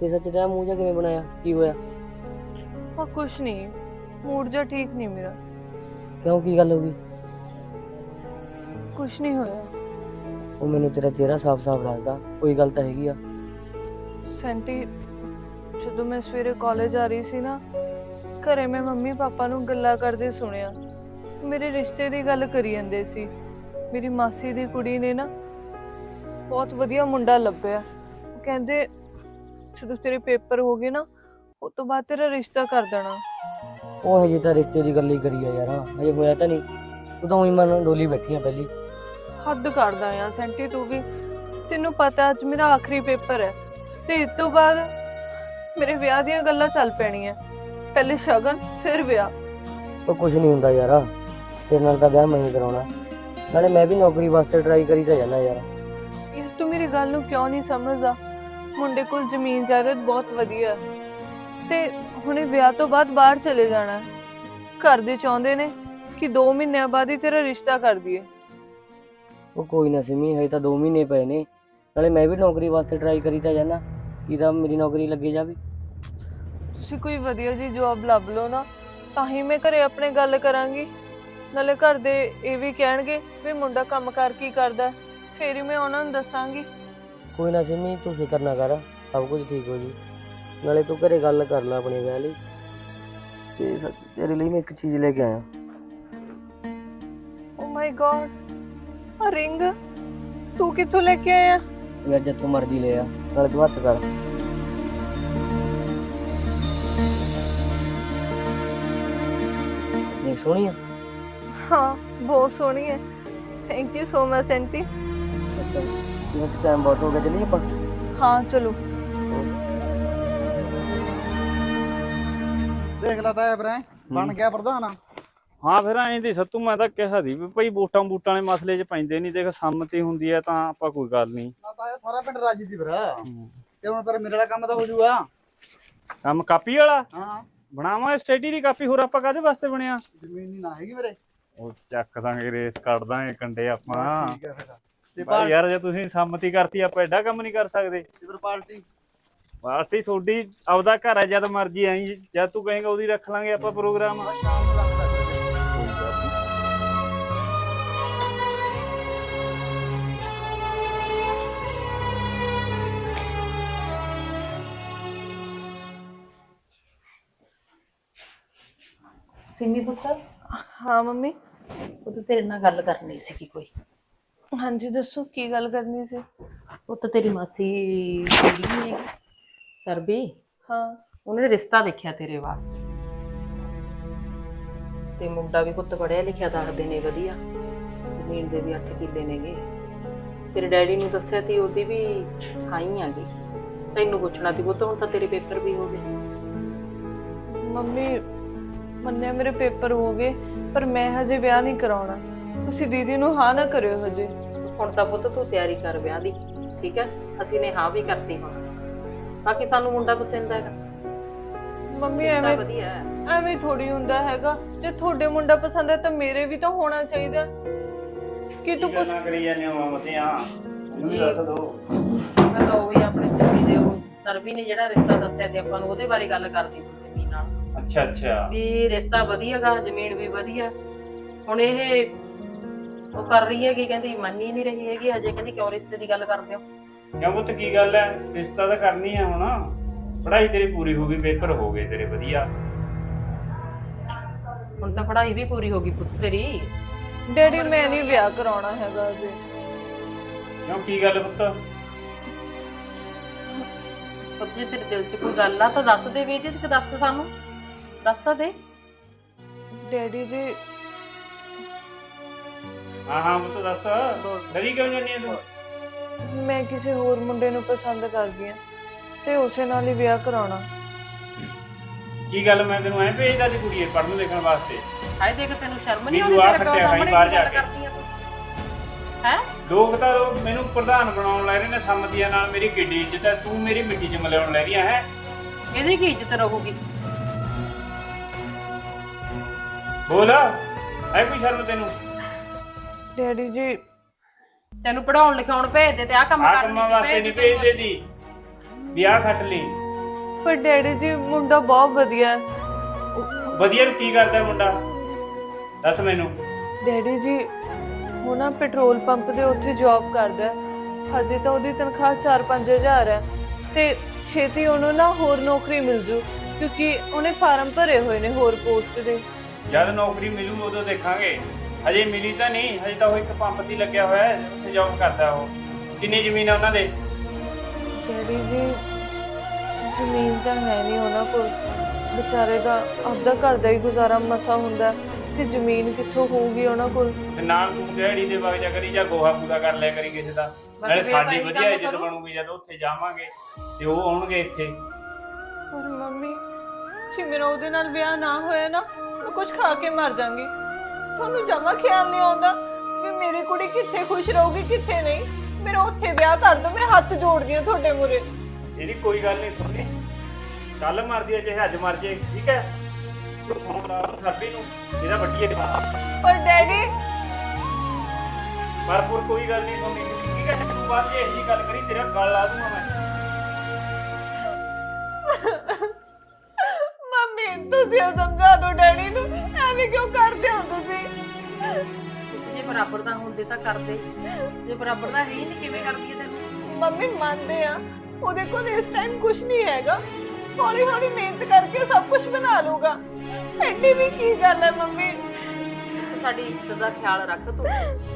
ਤੇ ਸੱਚ ਤੇਰਾ ਮੂੰਹ ਜਿਹਾ ਕਿਵੇਂ ਬਣਾਇਆ? ਕੀ ਹੋਇਆ? ਆ ਕੁਛ ਨਹੀਂ ਮੂਡ ਜਿਹਾ ਠੀਕ ਨਹੀਂ ਮੇਰਾ। ਕਿਉਂ ਕੀ ਗੱਲ ਹੋ ਗਈ? ਕੁਛ ਨਹੀਂ ਹੋਇਆ। ਉਹ ਮੈਨੂੰ ਤੇਰਾ ਚਿਹਰਾ ਸਾਫ਼-ਸਾਫ਼ ਲੱਗਦਾ ਕੋਈ ਗੱਲ ਤਾਂ ਹੈਗੀ ਆ। ਸੈਂਟੀ ਜਦੋਂ ਮੈਂ ਸਵੇਰੇ ਕਾਲਜ ਆ ਰਹੀ ਸੀ ਨਾ ਘਰੇ ਮੈਂ ਮੰਮੀ ਪਾਪਾ ਨੂੰ ਗੱਲਾਂ ਕਰਦੇ ਸੁਣਿਆ। ਮੇਰੇ ਰਿਸ਼ਤੇ ਦੀ ਗੱਲ ਕਰੀ ਜਾਂਦੇ ਸੀ। ਮੇਰੀ ਮਾਸੀ ਦੀ ਕੁੜੀ ਨੇ ਨਾ ਬਹੁਤ ਵਧੀਆ ਮੁੰਡਾ ਲੱਭਿਆ। ਉਹ ਕਹਿੰਦੇ ਜਦੋਂ ਤੇਰੇ ਪੇਪਰ ਹੋ ਗਏ ਨਾ ਉਸ ਤੋਂ ਬਾਅਦ ਤੇਰਾ ਰਿਸ਼ਤਾ ਕਰ ਦੇਣਾ। ਉਹ ਹਜੇ ਤਾਂ ਰਿਸ਼ਤੇ ਦੀ ਗੱਲ ਹੀ ਕਰੀ ਆ ਯਾਰ। ਹਜੇ ਹੋਇਆ ਤਾਂ ਨਹੀਂ। ਤੂੰ ਤਾਂ ਉਹੀ ਮਨ ਡੋਲੀ ਬੈਠੀ ਆ ਪਹਿਲੀ। ਹੱਦ ਕਰਦਾ ਆ ਸੈਂਟੀ ਤੂੰ ਵੀ। ਤੈਨੂੰ ਪਤਾ ਅੱਜ ਮੇਰਾ ਆਖਰੀ ਪੇਪਰ ਹੈ। ਤੇ ਇਸ ਤੋਂ ਬਾਅਦ ਮੇਰੇ ਵਿਆਹ ਦੀਆਂ ਗੱਲਾਂ ਚੱਲ ਪੈਣੀਆਂ ਪਹਿਲੇ ਸ਼ਗਨ ਫਿਰ ਵਿਆਹ ਉਹ ਕੁਝ ਨਹੀਂ ਹੁੰਦਾ ਯਾਰ ਤੇਰੇ ਨਾਲ ਤਾਂ ਵਿਆਹ ਮੈਂ ਹੀ ਕਰਾਉਣਾ ਨਾਲੇ ਮੈਂ ਵੀ ਨੌਕਰੀ ਵਾਸਤੇ ਟਰਾਈ ਕਰੀ ਤਾਂ ਜਾਣਾ ਯਾਰ ਯਾਰ ਤੂੰ ਮੇਰੀ ਗੱਲ ਨੂੰ ਕਿਉਂ ਨਹੀਂ ਸਮਝਦਾ ਮੁੰਡੇ ਕੋਲ ਜ਼ਮੀਨ ਜਾਇਦਾਦ ਬਹੁਤ ਵਧੀਆ ਹੈ ਤੇ ਹੁਣੇ ਵਿਆਹ ਤੋਂ ਬਾਅਦ ਬਾਹਰ ਚਲੇ ਜਾਣਾ ਹੈ। ਘਰ ਦੇ ਚਾਹੁੰਦੇ ਨੇ ਕਿ 2 ਮਹੀਨਿਆਂ ਬਾਅਦ ਹੀ ਤੇਰਾ ਰਿਸ਼ਤਾ ਕਰ ਦਈਏ ਉਹ ਕੋਈ ਨਾ ਸਿਮੀ ਹਜੇ ਤਾਂ 2 ਮਹੀਨੇ ਪਏ ਨੇ ਨਾਲੇ ਮੈਂ ਵੀ ਨੌਕਰੀ ਵਾਸਤੇ ਟਰਾਈ ਕਰੀ ਤਾਂ ਜਾਣਾ ਕੀ ਤਾਂ ਮੇਰੀ ਨੌਕਰੀ ਲੱਗੇ ਜਾਵੇ ਤੁਸੀਂ ਕੋਈ ਵਧੀਆ ਜੀ ਜੌਬ ਲੱਭ ਲਓ ਨਾ ਤਾਂ ਹੀ ਮੈਂ ਘਰੇ ਆਪਣੇ ਗੱਲ ਕਰਾਂਗੀ। ਨਾਲੇ ਘਰ ਦੇ ਇਹ ਵੀ ਕਹਿਣਗੇ ਵੀ ਮੁੰਡਾ ਕੰਮ ਕਰ ਕੀ ਕਰਦਾ ਹੈ। ਫੇਰ ਹੀ ਮੈਂ ਉਹਨਾਂ ਨੂੰ ਦੱਸਾਂਗੀ। ਕੋਈ ਨਾ ਸਿਮੀ ਤੂੰ ਫਿਕਰ ਨਾ ਕਰ ਸਭ ਕੁਝ ਠੀਕ ਹੋ ਜੀ। ਨਾਲੇ ਤੂੰ ਘਰੇ ਗੱਲ ਕਰ ਲੈ ਆਪਣੇ ਵਿਆਹ ਲਈ। ਤੇ ਸੱਚ ਤੇਰੇ ਲਈ ਮੈਂ ਇੱਕ ਚੀਜ਼ ਲੈ ਕੇ ਆਇਆ। ਓ ਮਾਈ ਗॉड ਆ ਰਿੰਗ ਤੂੰ ਕਿੱਥੋਂ ਲੈ ਕੇ ਆਇਆ? ਯਾਰ ਜਦ ਤੂੰ ਮਰਜ਼ੀ ਲੈ ਆ ਨਾਲੇ ਤੂੰ ਹੱਥ ਕਰ। ਇਹ ਸੋਹਣੀ ਆ ਹਾਂ ਬਹੁਤ ਸੋਹਣੀ ਹੈ ਥੈਂਕ ਯੂ ਸੋ ਮਚ ਅੱਛਾ ਇਹ ਟਾਈਮ ਬਹੁਤ ਹੋ ਗਿਆ ਚੱਲੀਏ ਆਪਾਂ? ਹਾਂ ਚਲੋ। ਦੇਖ ਲਾ ਤਾ ਬਰੇ ਬਣ ਗਿਆ ਪ੍ਰਧਾਨ। ਹਾਂ ਫਿਰ ਐਂ ਦੀ ਸੱਤੂ ਮੈਂ ਤਾਂ ਕਿਹਾ ਸੀ ਵੀ ਭਾਈ ਵੋਟਾਂ ਬੂਟਾਂ ਵਾਲੇ ਮਸਲੇ 'ਚ ਪੈਂਦੇ ਨਹੀਂ ਦੇਖ ਸੰਮਤੀ ਹੁੰਦੀ ਹੈ ਤਾਂ ਆਪਾਂ ਕੋਈ ਗੱਲ ਨਹੀਂ ਨਾ ਤਾਂ ਇਹ ਸਾਰਾ ਪਿੰਡ ਰਾਜੀ ਦੀ ਭਰਾ ਤੇ ਹੁਣ ਪਰ ਮੇਰੇ ਵਾਲਾ ਕੰਮ ਤਾਂ ਹੋ ਜਾਊਗਾ ਕੰਮ ਕਾਪੀ ਵਾਲਾ? ਹਾਂ। ਬਣਾਵਾਂ ਸਟੱਡੀ ਦੀ ਕਾਪੀ ਹੋਰ ਆਪਾਂ ਕਾਹਦੇ ਵਾਸਤੇ ਬਣਿਆ? ਜ਼ਮੀਨ ਨਹੀਂ ਨਾ ਹੈਗੀ ਮੇਰੇ ਉਹ ਚੱਕ ਦਾਂਗੇ ਰੇਸ ਕੱਢ ਦਾਂਗੇ ਕੰਡੇ ਆਪਾਂ। ਠੀਕ ਹੈ ਫਿਰ। ਤੇ ਭਾਈ ਯਾਰ ਜੇ ਤੁਸੀਂ ਸੰਮਤੀ ਕਰਤੀ ਆਪਾਂ ਐਡਾ ਕੰਮ ਨਹੀਂ ਕਰ ਸਕਦੇ। ਇਧਰ ਪਾਰਟੀ? ਪਾਰਟੀ ਤੁਹਾਡੀ ਆਪਦਾ ਘਰ ਹੈ ਜਦ ਮਰਜ਼ੀ ਆਈ ਜਦ ਤੂੰ ਕਹੇਗਾ ਉਹਦੀ ਰੱਖ ਲਾਂਗੇ ਆਪਾਂ ਪ੍ਰੋਗਰਾਮ। ਸ਼ਾਮ ਨੂੰ ਰੱਖ ਸਕਦੇ ਸਿੰਮੀ ਪੁੱਤ? ਹਾਂ ਮੰਮੀ। ਉਹ ਤਾਂ ਤੇਰੇ ਨਾਲ ਗੱਲ ਕਰਨੀ ਸੀ ਕੋਈ। ਹਾਂਜੀ ਦੱਸੋ ਕੀ ਗੱਲ ਕਰਨੀ ਸੀ? ਉਹ ਤਾਂ ਤੇਰੀ ਮਾਸੀ ਕੁੜੀ ਹੈਗੀ ਸਰਬੀ। ਹਾਂ। ਉਹਨੇ ਰਿਸ਼ਤਾ ਦੇਖਿਆ ਤੇਰੇ ਵਾਸਤੇ। ਤੇ ਮੁੰਡਾ ਵੀ ਪੁੱਤ ਪੜਿਆ ਲਿਖਿਆ ਦੱਸਦੇ ਨੇ ਵਧੀਆ। ਜ਼ਮੀਨ ਦੇ ਵੀ 8 ਕਿੱਲੇ ਨੇਗੇ। ਤੇਰੇ ਡੈਡੀ ਨੂੰ ਦੱਸਿਆ ਤੀ ਉਹਦੀ ਵੀ ਖਾਈ ਆਗੀ ਤੈਨੂੰ ਪੁੱਛਣਾ ਤੀ ਪੁੱਤ ਹੁਣ ਤਾਂ ਤੇਰੇ ਪੇਪਰ ਵੀ ਹੋ ਗਏ। ਮੰਮੀ ਮੰਨੇ ਮੇਰੇ ਪੇਪਰ ਹੋ ਗਏ ਪਰ ਮੈਂ ਹਜੇ ਵਿਆਹ ਨਹੀਂ ਕਰਾਉਣਾ। ਤੁਸੀਂ ਦੀਦੀ ਨੂੰ ਹਾਂ ਨਾ ਕਰਿਓ ਹਜੇ। ਹੁਣ ਤਾਂ ਪੁੱਤ ਤੂੰ ਤਿਆਰੀ ਕਰ ਵਿਆਹ ਦੀ ਠੀਕ ਹੈ? ਅਸੀਂ ਨੇ ਹਾਂ ਵੀ ਕਰਤੀ ਹੁਣ। ਬਾਕੀ ਸਾਨੂੰ ਮੁੰਡਾ ਪਸੰਦ ਹੈਗਾ। ਮੰਮੀ ਰਿਸ਼ਤਾ ਐਵੇਂ ਵਧੀਆ ਹੈ। ਐਵੇਂ ਥੋੜੀ ਹੁੰਦਾ ਹੈਗਾ। ਜੇ ਤੁਹਾਡੇ ਮੁੰਡਾ ਪਸੰਦ ਹੈ ਤਾਂ ਮੇਰੇ ਵੀ ਤਾਂ ਹੋਣਾ ਚਾਹੀਦਾ। ਕਿ ਤੂੰ ਕੁਝ ਗੱਲਾਂ ਕਰੀ ਜਾਂਦੇ ਹੋ ਮਸੀਆਂ ਮੈਨੂੰ ਵੀ ਦੱਸ ਦੋ ਮੈਂ ਤਾਂ ਉਹ ਵੀ ਆਪਣੇ ਸਿੰਮੀ ਦੇ ਉਹ ਸਰਬੀ ਨੇ ਜਿਹੜਾ ਰਿਸ਼ਤਾ ਦੱਸਿਆ ਤੇ ਆਪਾਂ ਨੂੰ ਉਹਦੇ ਬਾਰੇ ਗੱਲ ਕਰਦੀ ਸੀ ਅੱਛਾ ਅੱਛਾ। ਵੀ ਰਿਸ਼ਤਾ ਵਧੀਆਗਾ ਜ਼ਮੀਨ ਵੀ ਵਧੀਆ। ਹੁਣ ਇਹ ਉਹ ਕਰ ਰਹੀ ਹੈਗੀ ਕਹਿੰਦੀ ਮੰਨ ਹੀ ਨਹੀਂ ਰਹੀ ਹੈਗੀ ਹਜੇ ਕਹਿੰਦੀ ਕਿਉਂ ਰਿਸ਼ਤੇ ਦੀ ਗੱਲ ਕਰਦੇ ਹੋ? ਕਿਉਂ ਪੁੱਤ ਕੀ ਗੱਲ ਹੈ ਰਿਸ਼ਤਾ ਤਾਂ ਕਰਨੀ ਹੈ ਹੁਣ। ਪੜ੍ਹਾਈ ਤੇਰੀ ਪੂਰੀ ਹੋ ਗਈ ਪੇਪਰ ਹੋ ਗਏ ਤੇਰੇ ਵਧੀਆ। ਹੁਣ ਤਾਂ ਪੜ੍ਹਾਈ ਵੀ ਪੂਰੀ ਹੋ ਗਈ ਪੁੱਤ ਤੇਰੀ। ਡੈਡੀ ਮੈਂ ਨਹੀਂ ਵਿਆਹ ਕਰਾਉਣਾ ਹੈਗਾ ਅਜੇ। ਕਿਉਂ ਕੀ ਗੱਲ ਪੁੱਤ? ਪੁੱਤ ਜੇ ਤੇਰੇ ਦਿਲ 'ਚ ਕੋਈ ਗੱਲ ਆ ਤਾਂ ਦੱਸ ਦੇ ਵੀ ਜੇ ਦੱਸ ਸਾਨੂੰ। ਦੱਸ ਤਾਂ ਦੇ। ਡੈਡੀ ਜੀ ਹਾਂ ਹਾਂ ਪੁੱਤ ਦੱਸ। ਡਰੀ ਕਿਉਂ ਜਾਂਦੀ ਹੈ ਤੂੰ? ਮੈਂ ਕਿਸੇ ਹੋਰ ਮੁੰਡੇ ਨੂੰ ਪਸੰਦ ਕਰਦੀ ਆ ਤੇ ਉਸੇ ਨਾਲ ਹੀ ਵਿਆਹ ਕਰਾਉਣਾ। ਕੀ ਗੱਲ ਮੈਂ ਤੈਨੂੰ ਐ ਭੇਜਦਾ ਸੀ ਕੁੜੀਏ ਪੜ੍ਹਨ ਲਿਖਣ ਵਾਸਤੇ? ਹਾਏ ਦੇਖ ਤੈਨੂੰ ਸ਼ਰਮ ਨਹੀਂ ਆਉਂਦੀ ਤੇਰੇ ਪਿਓ ਸਾਹਮਣੇ ਬਾਹਰ ਜਾ ਗੱਲ ਕੇ। ਕਰਦੀ ਆ ਤੂੰ? ਹੈ? ਲੋਕ ਤਾਂ ਲੋਕ ਮੈਨੂੰ ਪ੍ਰਧਾਨ ਬਣਾਉਣ ਲੈ ਰਹੇ ਨੇ ਸੰਮਤੀਆਂ ਨਾਲ ਮੇਰੀ ਕਿੱਡੀ ਇੱਜ਼ਤ ਹੈ ਤੂੰ ਮੇਰੀ ਮਿੱਟੀ 'ਚ ਮਿਲਾਉਣ ਲੈ ਰਹੀ ਹੈ? ਇਹਦੀ ਕੀ ਇੱਜ਼ਤ ਰਹੂਗੀ? ਬੋਲ। ਐ ਕੋਈ ਸ਼ਰਮ ਤੈਨੂੰ? ਡੈਡੀ ਜੀ। ਤੈਨੂੰ ਪੜਾਉਣ ਲਿਖਾਉਣ ਭੇਜਦੇ ਤੇ ਆ ਕੰਮ ਆਹ ਕਰਨ ਕੰਮਾਂ ਵਾਸਤੇ ਨਹੀਂ ਭੇਜਦੇ ਦੀ ਵਿਆਹ ਖੱਟ ਲਈ। ਪਰ ਡੈਡੀ ਜੀ ਮੁੰਡਾ ਬਹੁਤ ਵਧੀਆ। ਹੈ ਵਧੀਆ ਨੂੰ ਕੀ ਕਰਦਾ ਮੁੰਡਾ? ਦੱਸ ਮੈਨੂੰ। ਡੈਡੀ ਜੀ ਉਹ ਨਾ ਪੈਟਰੋਲ ਪੰਪ ਦੇ ਉੱਥੇ ਜੌਬ ਕਰਦਾ। ਹੈ। ਹਜੇ ਤਾਂ ਉਹਦੀ ਤਨਖਾਹ 4-5000 ਹੈ। ਤੇ ਛੇਤੀ ਉਹਨੂੰ ਨਾ ਹੋਰ ਨੌਕਰੀ ਮਿਲ ਜੂ ਕਿਉਂਕਿ ਉਹਨੇ ਫਾਰਮ ਭਰੇ ਹੋਏ ਨੇ ਹੋਰ ਪੋਸਟ ਦੇ। ਜਦ ਨੌਕਰੀ ਮਿਲੂ ਉਦੋਂ ਦੇਖਾਂਗੇ। ਹਜੇ ਮਿਲੀ ਤਾਂ ਨਹੀਂ ਹਜੇ ਤਾਂ ਉਹ ਇੱਕ ਪੰਪ ਤੇ ਲੱਗਿਆ ਹੋਇਆ ਹੈ ਉੱਥੇ ਜੌਬ ਕਰਦਾ ਉਹ। ਕਿੰਨੀ ਜ਼ਮੀਨ ਆ ਉਹਨਾਂ ਦੇ? ਡੈਡੀ ਜੀ ਜ਼ਮੀਨ ਤਾਂ ਹੈ ਨਹੀਂ ਉਹਨਾਂ ਕੋਲ। ਵਿਚਾਰੇ ਦਾ ਆਪਦਾ ਘਰ ਦਾ ਹੀ ਗੁਜ਼ਾਰਾ ਮਸਾ ਹੁੰਦਾ ਹੈ, ਤੇ ਜ਼ਮੀਨ ਕਿੱਥੋਂ ਹੋਊਗੀ ਉਹਨਾਂ ਕੋਲ। ਤੇ ਨਾਲ ਤੂੰ ਦਿਹਾੜੀ ਦੇ ਵਗ ਜਾ ਕਰੀ ਜਾਂ ਗੋਹਾ ਪੂਰਾ ਕਰ ਲਿਆ ਕਰੀ ਕਿਸੇ ਦਾ। ਨਾਲੇ ਫਿਰ ਸਾਡੀ ਭਾਈ ਵਧੀਆ ਇੱਜ਼ਤ ਕਰੋ। ਬਣੂਗੀ ਜਦੋਂ ਉੱਥੇ ਜਾਵਾਂਗੇ ਤੇ ਉਹ ਆਉਣਗੇ ਇੱਥੇ। ਪਰ ਮੰਮੀ ਜੇ ਮੇਰਾ ਉਹਦੇ ਨਾਲ ਵਿਆਹ ਨਾ ਹੋਇਆ ਨਾ ਮੈਂ ਕੁਝ ਖਾ ਕੇ ਮਰ ਜਾਵਾਂਗੀ ਤੁਹਾਨੂੰ ਜਮਾ ਖਿਆਲ ਨਹੀਂ ਆਉਂਦਾ ਵੀ ਮੇਰੀ ਕੁੜੀ ਕਿੱਥੇ ਖੁਸ਼ ਰਹੂਗੀ ਕਿੱਥੇ ਨਹੀਂ। ਮੇਰਾ ਉੱਥੇ ਵਿਆਹ ਕਰ ਦੋ ਮੈਂ ਹੱਥ ਜੋੜਦੀ ਹਾਂ ਤੁਹਾਡੇ ਮੂਰੇ ਇਹਦੀ ਕੋਈ ਗੱਲ ਨਹੀਂ ਸੁਣਨੀ। ਕੱਲ ਮਰਦੀ ਹੈ ਚਾਹੇ ਅੱਜ ਮਰ ਜੇ ਠੀਕ ਹੈ? ਤੂੰ ਫੋਨ ਲਾ ਸਰਬੀ ਨੂੰ ਇਹਦਾ ਵੱਡੀ ਹੈ। ਪਰ ਡੈਡੀ ਪਰ ਪਰ ਕੋਈ ਗੱਲ ਨਹੀਂ ਸੁਣਨੀ। ਠੀਕ ਹੈ ਤੂੰ ਬਾਅਦ ਜੇ ਇਹੀ ਗੱਲ ਕਰੀ ਤੇਰਾ ਗਲ ਲਾ ਦੂੰਗਾ ਮੈਂ। ਤੁਸੀਂ ਇਹ ਸਮਝਾ ਦਿਓ ਡੈਡੀ ਨੂੰ ਐਵੇਂ ਕਿਉਂ ਕਰਦੇ ਹੋ ਤੁਸੀਂ? ਜੇ ਬਰਾਬਰ ਦਾ ਹੁੰਦੇ ਤਾਂ ਕਰਦੇ। ਜੇ ਬਰਾਬਰ ਦਾ ਹੈ ਹੀ ਨਹੀਂ ਕਿਵੇਂ ਕਰਦੀ ਹੈ ਤੈਨੂੰ? ਮੰਮੀ ਮੰਨਦੇ ਆ। ਉਹਦੇ ਕੋਲ ਇਸ ਟਾਈਮ ਕੁਝ ਨਹੀਂ ਹੈਗਾ। ਹੌਲੀ ਹੌਲੀ ਮਿਹਨਤ ਕਰਕੇ ਸਭ ਕੁਝ ਬਣਾ ਲੂਗਾ ਐਡੀ ਵੀ ਕੀ ਗੱਲ ਹੈ ਮੰਮੀ? ਤੂੰ ਸਾਡੀ ਇੱਜ਼ਤ ਦਾ ਖਿਆਲ ਰੱਖ ਤੂੰ।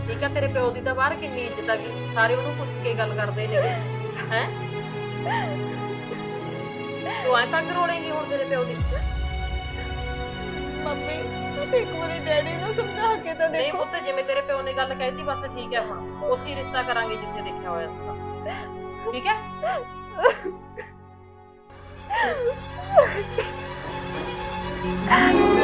ਠੀਕ ਹੈ ਤੇਰੇ ਪਿਓ ਦੀ ਤਾਂ ਬਾਹਰ ਕਿੰਨੀ ਇੱਜ਼ਤ ਆ ਗਈ। ਸਾਰੇ ਉਹਨੂੰ ਪੁੱਛ ਕੇ ਗੱਲ ਕਰਦੇ ਨੇ। ਹੈ? ਤੂੰ ਐਂ ਤੰਗ ਰੋੜੇਂਗੀ ਹੁਣ ਤੇਰੇ ਪਿਓ ਦੀ? ਮੰਮੀ ਤੁਸੀਂ ਇੱਕ ਵਾਰੀ ਡੈਡੀ ਨੂੰ ਸਮਝਾ ਕੇ ਤਾਂ ਨਹੀਂ ਦੇਖੋ। ਪੁੱਤ ਜਿਵੇਂ ਤੇਰੇ ਪਿਓ ਨੇ ਗੱਲ ਕਹਿਤੀ ਬਸ ਠੀਕ ਹੈ ਹੁਣ ਉੱਥੇ ਹੀ ਰਿਸ਼ਤਾ ਕਰਾਂਗੇ ਜਿੱਥੇ ਦੇਖਿਆ ਹੋਇਆ ਸੀਗਾ ਠੀਕ ਹੈ? *laughs*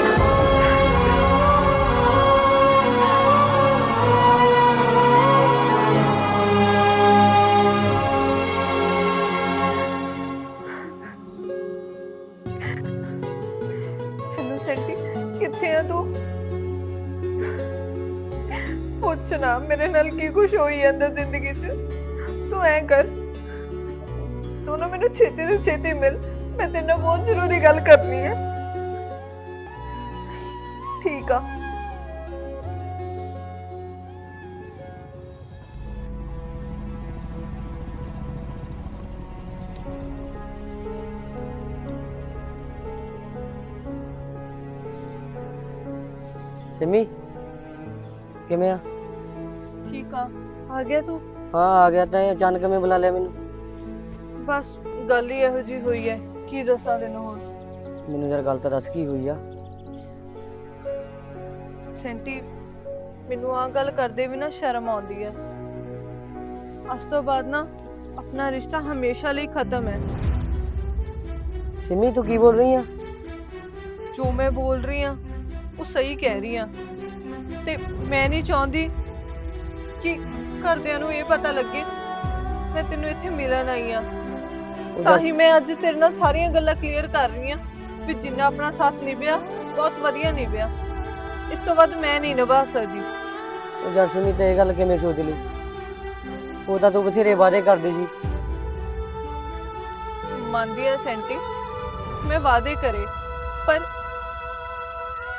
ਮੇਰੇ ਨਾਲ ਕੀ ਕੁਝ ਹੋਈ ਜਾਂਦਾ ਜ਼ਿੰਦਗੀ 'ਚ ਤੂੰ ਐ ਕਰ ਤੂੰ ਨਾ ਮੈਨੂੰ ਛੇਤੀ ਤੋਂ ਛੇਤੀ ਮਿਲ ਮੈਂ ਤੇਰੇ ਨਾਲ ਬਹੁਤ ਜ਼ਰੂਰੀ ਗੱਲ ਕਰਨੀ ਹੈ ਠੀਕ ਆ ਸਿਮੀ ਕਿਵੇਂ ਆ ਠੀਕ ਆ। ਆ ਗਿਆ ਤੂੰ? ਹਾਂ ਆ ਗਿਆ ਤਾਂ ਅਚਾਨਕ ਕਿਵੇਂ ਬੁਲਾ ਲਿਆ ਮੈਨੂੰ? ਬਸ ਗੱਲ ਹੀ ਇਹੋ ਜੀ ਹੋਈ ਹੈ। ਕੀ ਦੱਸਾਂ ਤੈਨੂੰ ਹੁਣ? ਮੈਨੂੰ ਯਾਰ ਗੱਲ ਤਾਂ ਦੱਸ ਕੀ ਹੋਈ ਆ? ਸੈਂਟੀ ਮੈਨੂੰ ਆ ਗੱਲ ਕਰਦੇ ਵੀ ਨਾ ਸ਼ਰਮ ਆਉਂਦੀ ਹੈ। ਅੱਜ ਤੋਂ ਬਾਅਦ ਨਾ ਆਪਣਾ ਰਿਸ਼ਤਾ ਹਮੇਸ਼ਾ ਲਈ ਖਤਮ ਹੈ। ਸਿਮੀ ਤੂੰ ਕੀ ਬੋਲ ਰਹੀ ਆ? ਜੋ ਮੈਂ ਬੋਲ ਰਹੀ ਆ ਉਹ ਸਹੀ ਕਹਿ ਰਹੀ ਆ। ਤੇ ਮੈਂ ਨਹੀਂ ਚਾਹੁੰਦੀ ਕਿ ਘਰਦਿਆਂ ਨੂੰ ਇਹ ਪਤਾ ਲੱਗੇ ਮੈਂ ਤੈਨੂੰ ਇੱਥੇ ਮਿਲਣ ਆਈ ਆ। ਤਾਂ ਹੀ ਮੈਂ ਅੱਜ ਤੇਰੇ ਨਾਲ ਸਾਰੀਆਂ ਗੱਲਾਂ ਕਲੀਅਰ ਕਰ ਰਹੀ ਆ ਵੀ ਜਿੰਨਾ ਆਪਣਾ ਸਾਥ ਨਿਭਿਆ ਬਹੁਤ ਵਧੀਆ ਨਿਭਿਆ। ਇਸ ਤੋਂ ਵੱਧ ਮੈਂ ਨਹੀਂ ਨਿਭਾ ਸਕਦੀ। ਉਹ ਯਾਰ ਸਿਮੀ ਤੇ ਇਹ ਗੱਲ ਕਿਵੇਂ ਸੋਚ ਲਈ? ਉਹ ਤਾਂ ਤੂੰ ਬਥੇਰੇ ਵਾਅਦੇ ਕਰਦੀ ਸੀ। ਮੰਨਦੀ ਆ ਸੈਂਟੀ ਮੈਂ ਵਾਅਦੇ ਕਰੇ ਪਰ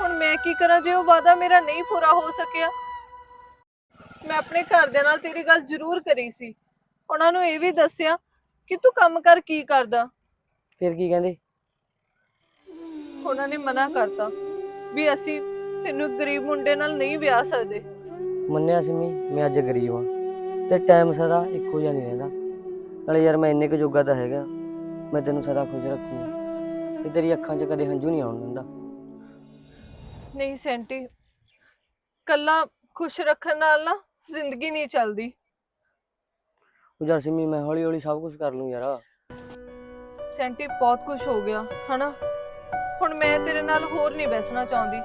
ਹੁਣ ਮੈਂ ਕੀ ਕਰਾਂ ਜੇ ਉਹ ਵਾਅਦਾ ਮੇਰਾ ਨਹੀਂ ਪੂਰਾ ਹੋ ਸਕਿਆ? ਮੈਂ ਆਪਣੇ ਘਰਦਿਆਂ ਨਾਲ ਤੇਰੀ ਗੱਲ ਜ਼ਰੂਰ ਕਰੀ ਸੀ। ਉਹਨਾਂ ਨੂੰ ਇਹ ਵੀ ਦੱਸਿਆ ਕਿ ਤੂੰ ਕੰਮ ਕਰ ਕੀ ਕਰਦਾ? ਫਿਰ ਕੀ ਕਹਿੰਦੇ? ਉਹਨਾਂ ਨੇ ਮਨਾ ਕਰਤਾ ਵੀ ਅਸੀਂ ਤੈਨੂੰ ਇੱਕ ਗਰੀਬ ਮੁੰਡੇ ਨਾਲ ਨਹੀਂ ਵਿਆਹ ਸਕਦੇ। ਮੰਨਿਆ ਸਿਮੀ ਮੈਂ ਅੱਜ ਗਰੀਬ ਹਾਂ ਤੇ ਟਾਈਮ ਸਦਾ ਇੱਕੋ ਜਿਹਾ ਨਹੀਂ ਰਹਿੰਦਾ। ਨਾਲੇ ਯਾਰ ਮੈਂ ਇੰਨੇ ਕੁ ਜੋਗਾ ਤਾਂ ਹੈਗਾ ਮੈਂ ਤੈਨੂੰ ਸਦਾ ਖੁਸ਼ ਰੱਖੂੰ ਤੇ ਤੇਰੀ ਅੱਖਾਂ 'ਚ ਕਦੇ ਹੰਝੂ ਨਹੀਂ ਆਉਣ ਦਿੰਦਾ। ਨਹੀਂ ਸੈਂਟੀ ਕੱਲਾ ਖੁਸ਼ ਰੱਖਣ ਨਾਲ ਨਾ ਜ਼ਿੰਦਗੀ ਨਹੀਂ ਚੱਲਦੀ। ਉਹ ਯਾਰ ਸਿਮੀ ਮੈਂ ਹੌਲੀ ਹੌਲੀ ਸਭ ਕੁਝ ਕਰ ਲੂੰ ਯਾਰ। ਸੈਂਟੀ ਬਹੁਤ ਕੁਝ ਹੋ ਗਿਆ ਹਨਾ? ਹੁਣ ਮੈਂ ਤੇਰੇ ਨਾਲ ਹੋਰ ਨਹੀਂ ਬੈਸਣਾ ਚਾਹੁੰਦੀ।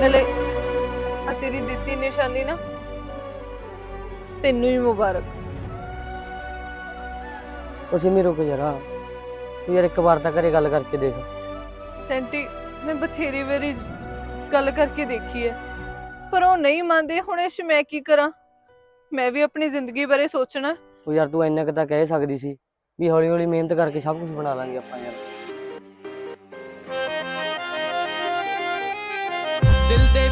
ਨਲੇ ਆ ਤੇਰੀ ਦਿੱਤੀ ਨਿਸ਼ਾਨੀ ਨਾ ਤੈਨੂੰ ਹੀ ਮੁਬਾਰਕ। ਉਹ ਸਿਮੀ ਰੁਕ ਜਰਾ ਤੂੰ ਯਾਰ ਇੱਕ ਵਾਰ ਤਾਂ ਘਰੇ ਗੱਲ ਕਰਕੇ ਦੇਖ। ਸੈਂਟੀ ਮੈਂ ਬਥੇਰੀ ਵਾਰੀ ਗੱਲ ਕਰਕੇ ਦੇਖੀ ਹੈ ਪਰ ਉਹ ਨਹੀਂ ਮੰਨਦੇ ਹੁਣ ਇਸ 'ਚ ਮੈਂ ਕੀ ਕਰਾਂ? ਮੈਂ ਵੀ ਆਪਣੀ ਜ਼ਿੰਦਗੀ ਬਾਰੇ ਸੋਚਣਾ। ਉਹ ਯਾਰ ਤੂੰ ਇੰਨਾ ਕੁ ਤਾਂ ਕਹਿ ਸਕਦੀ ਸੀ ਵੀ ਹੌਲੀ ਹੌਲੀ ਮਿਹਨਤ ਕਰਕੇ ਸਭ ਕੁਝ ਬਣਾ ਲਾਂਗੇ ਆਪਾਂ ਯਾਰ। ਦਿਲ ਦੇ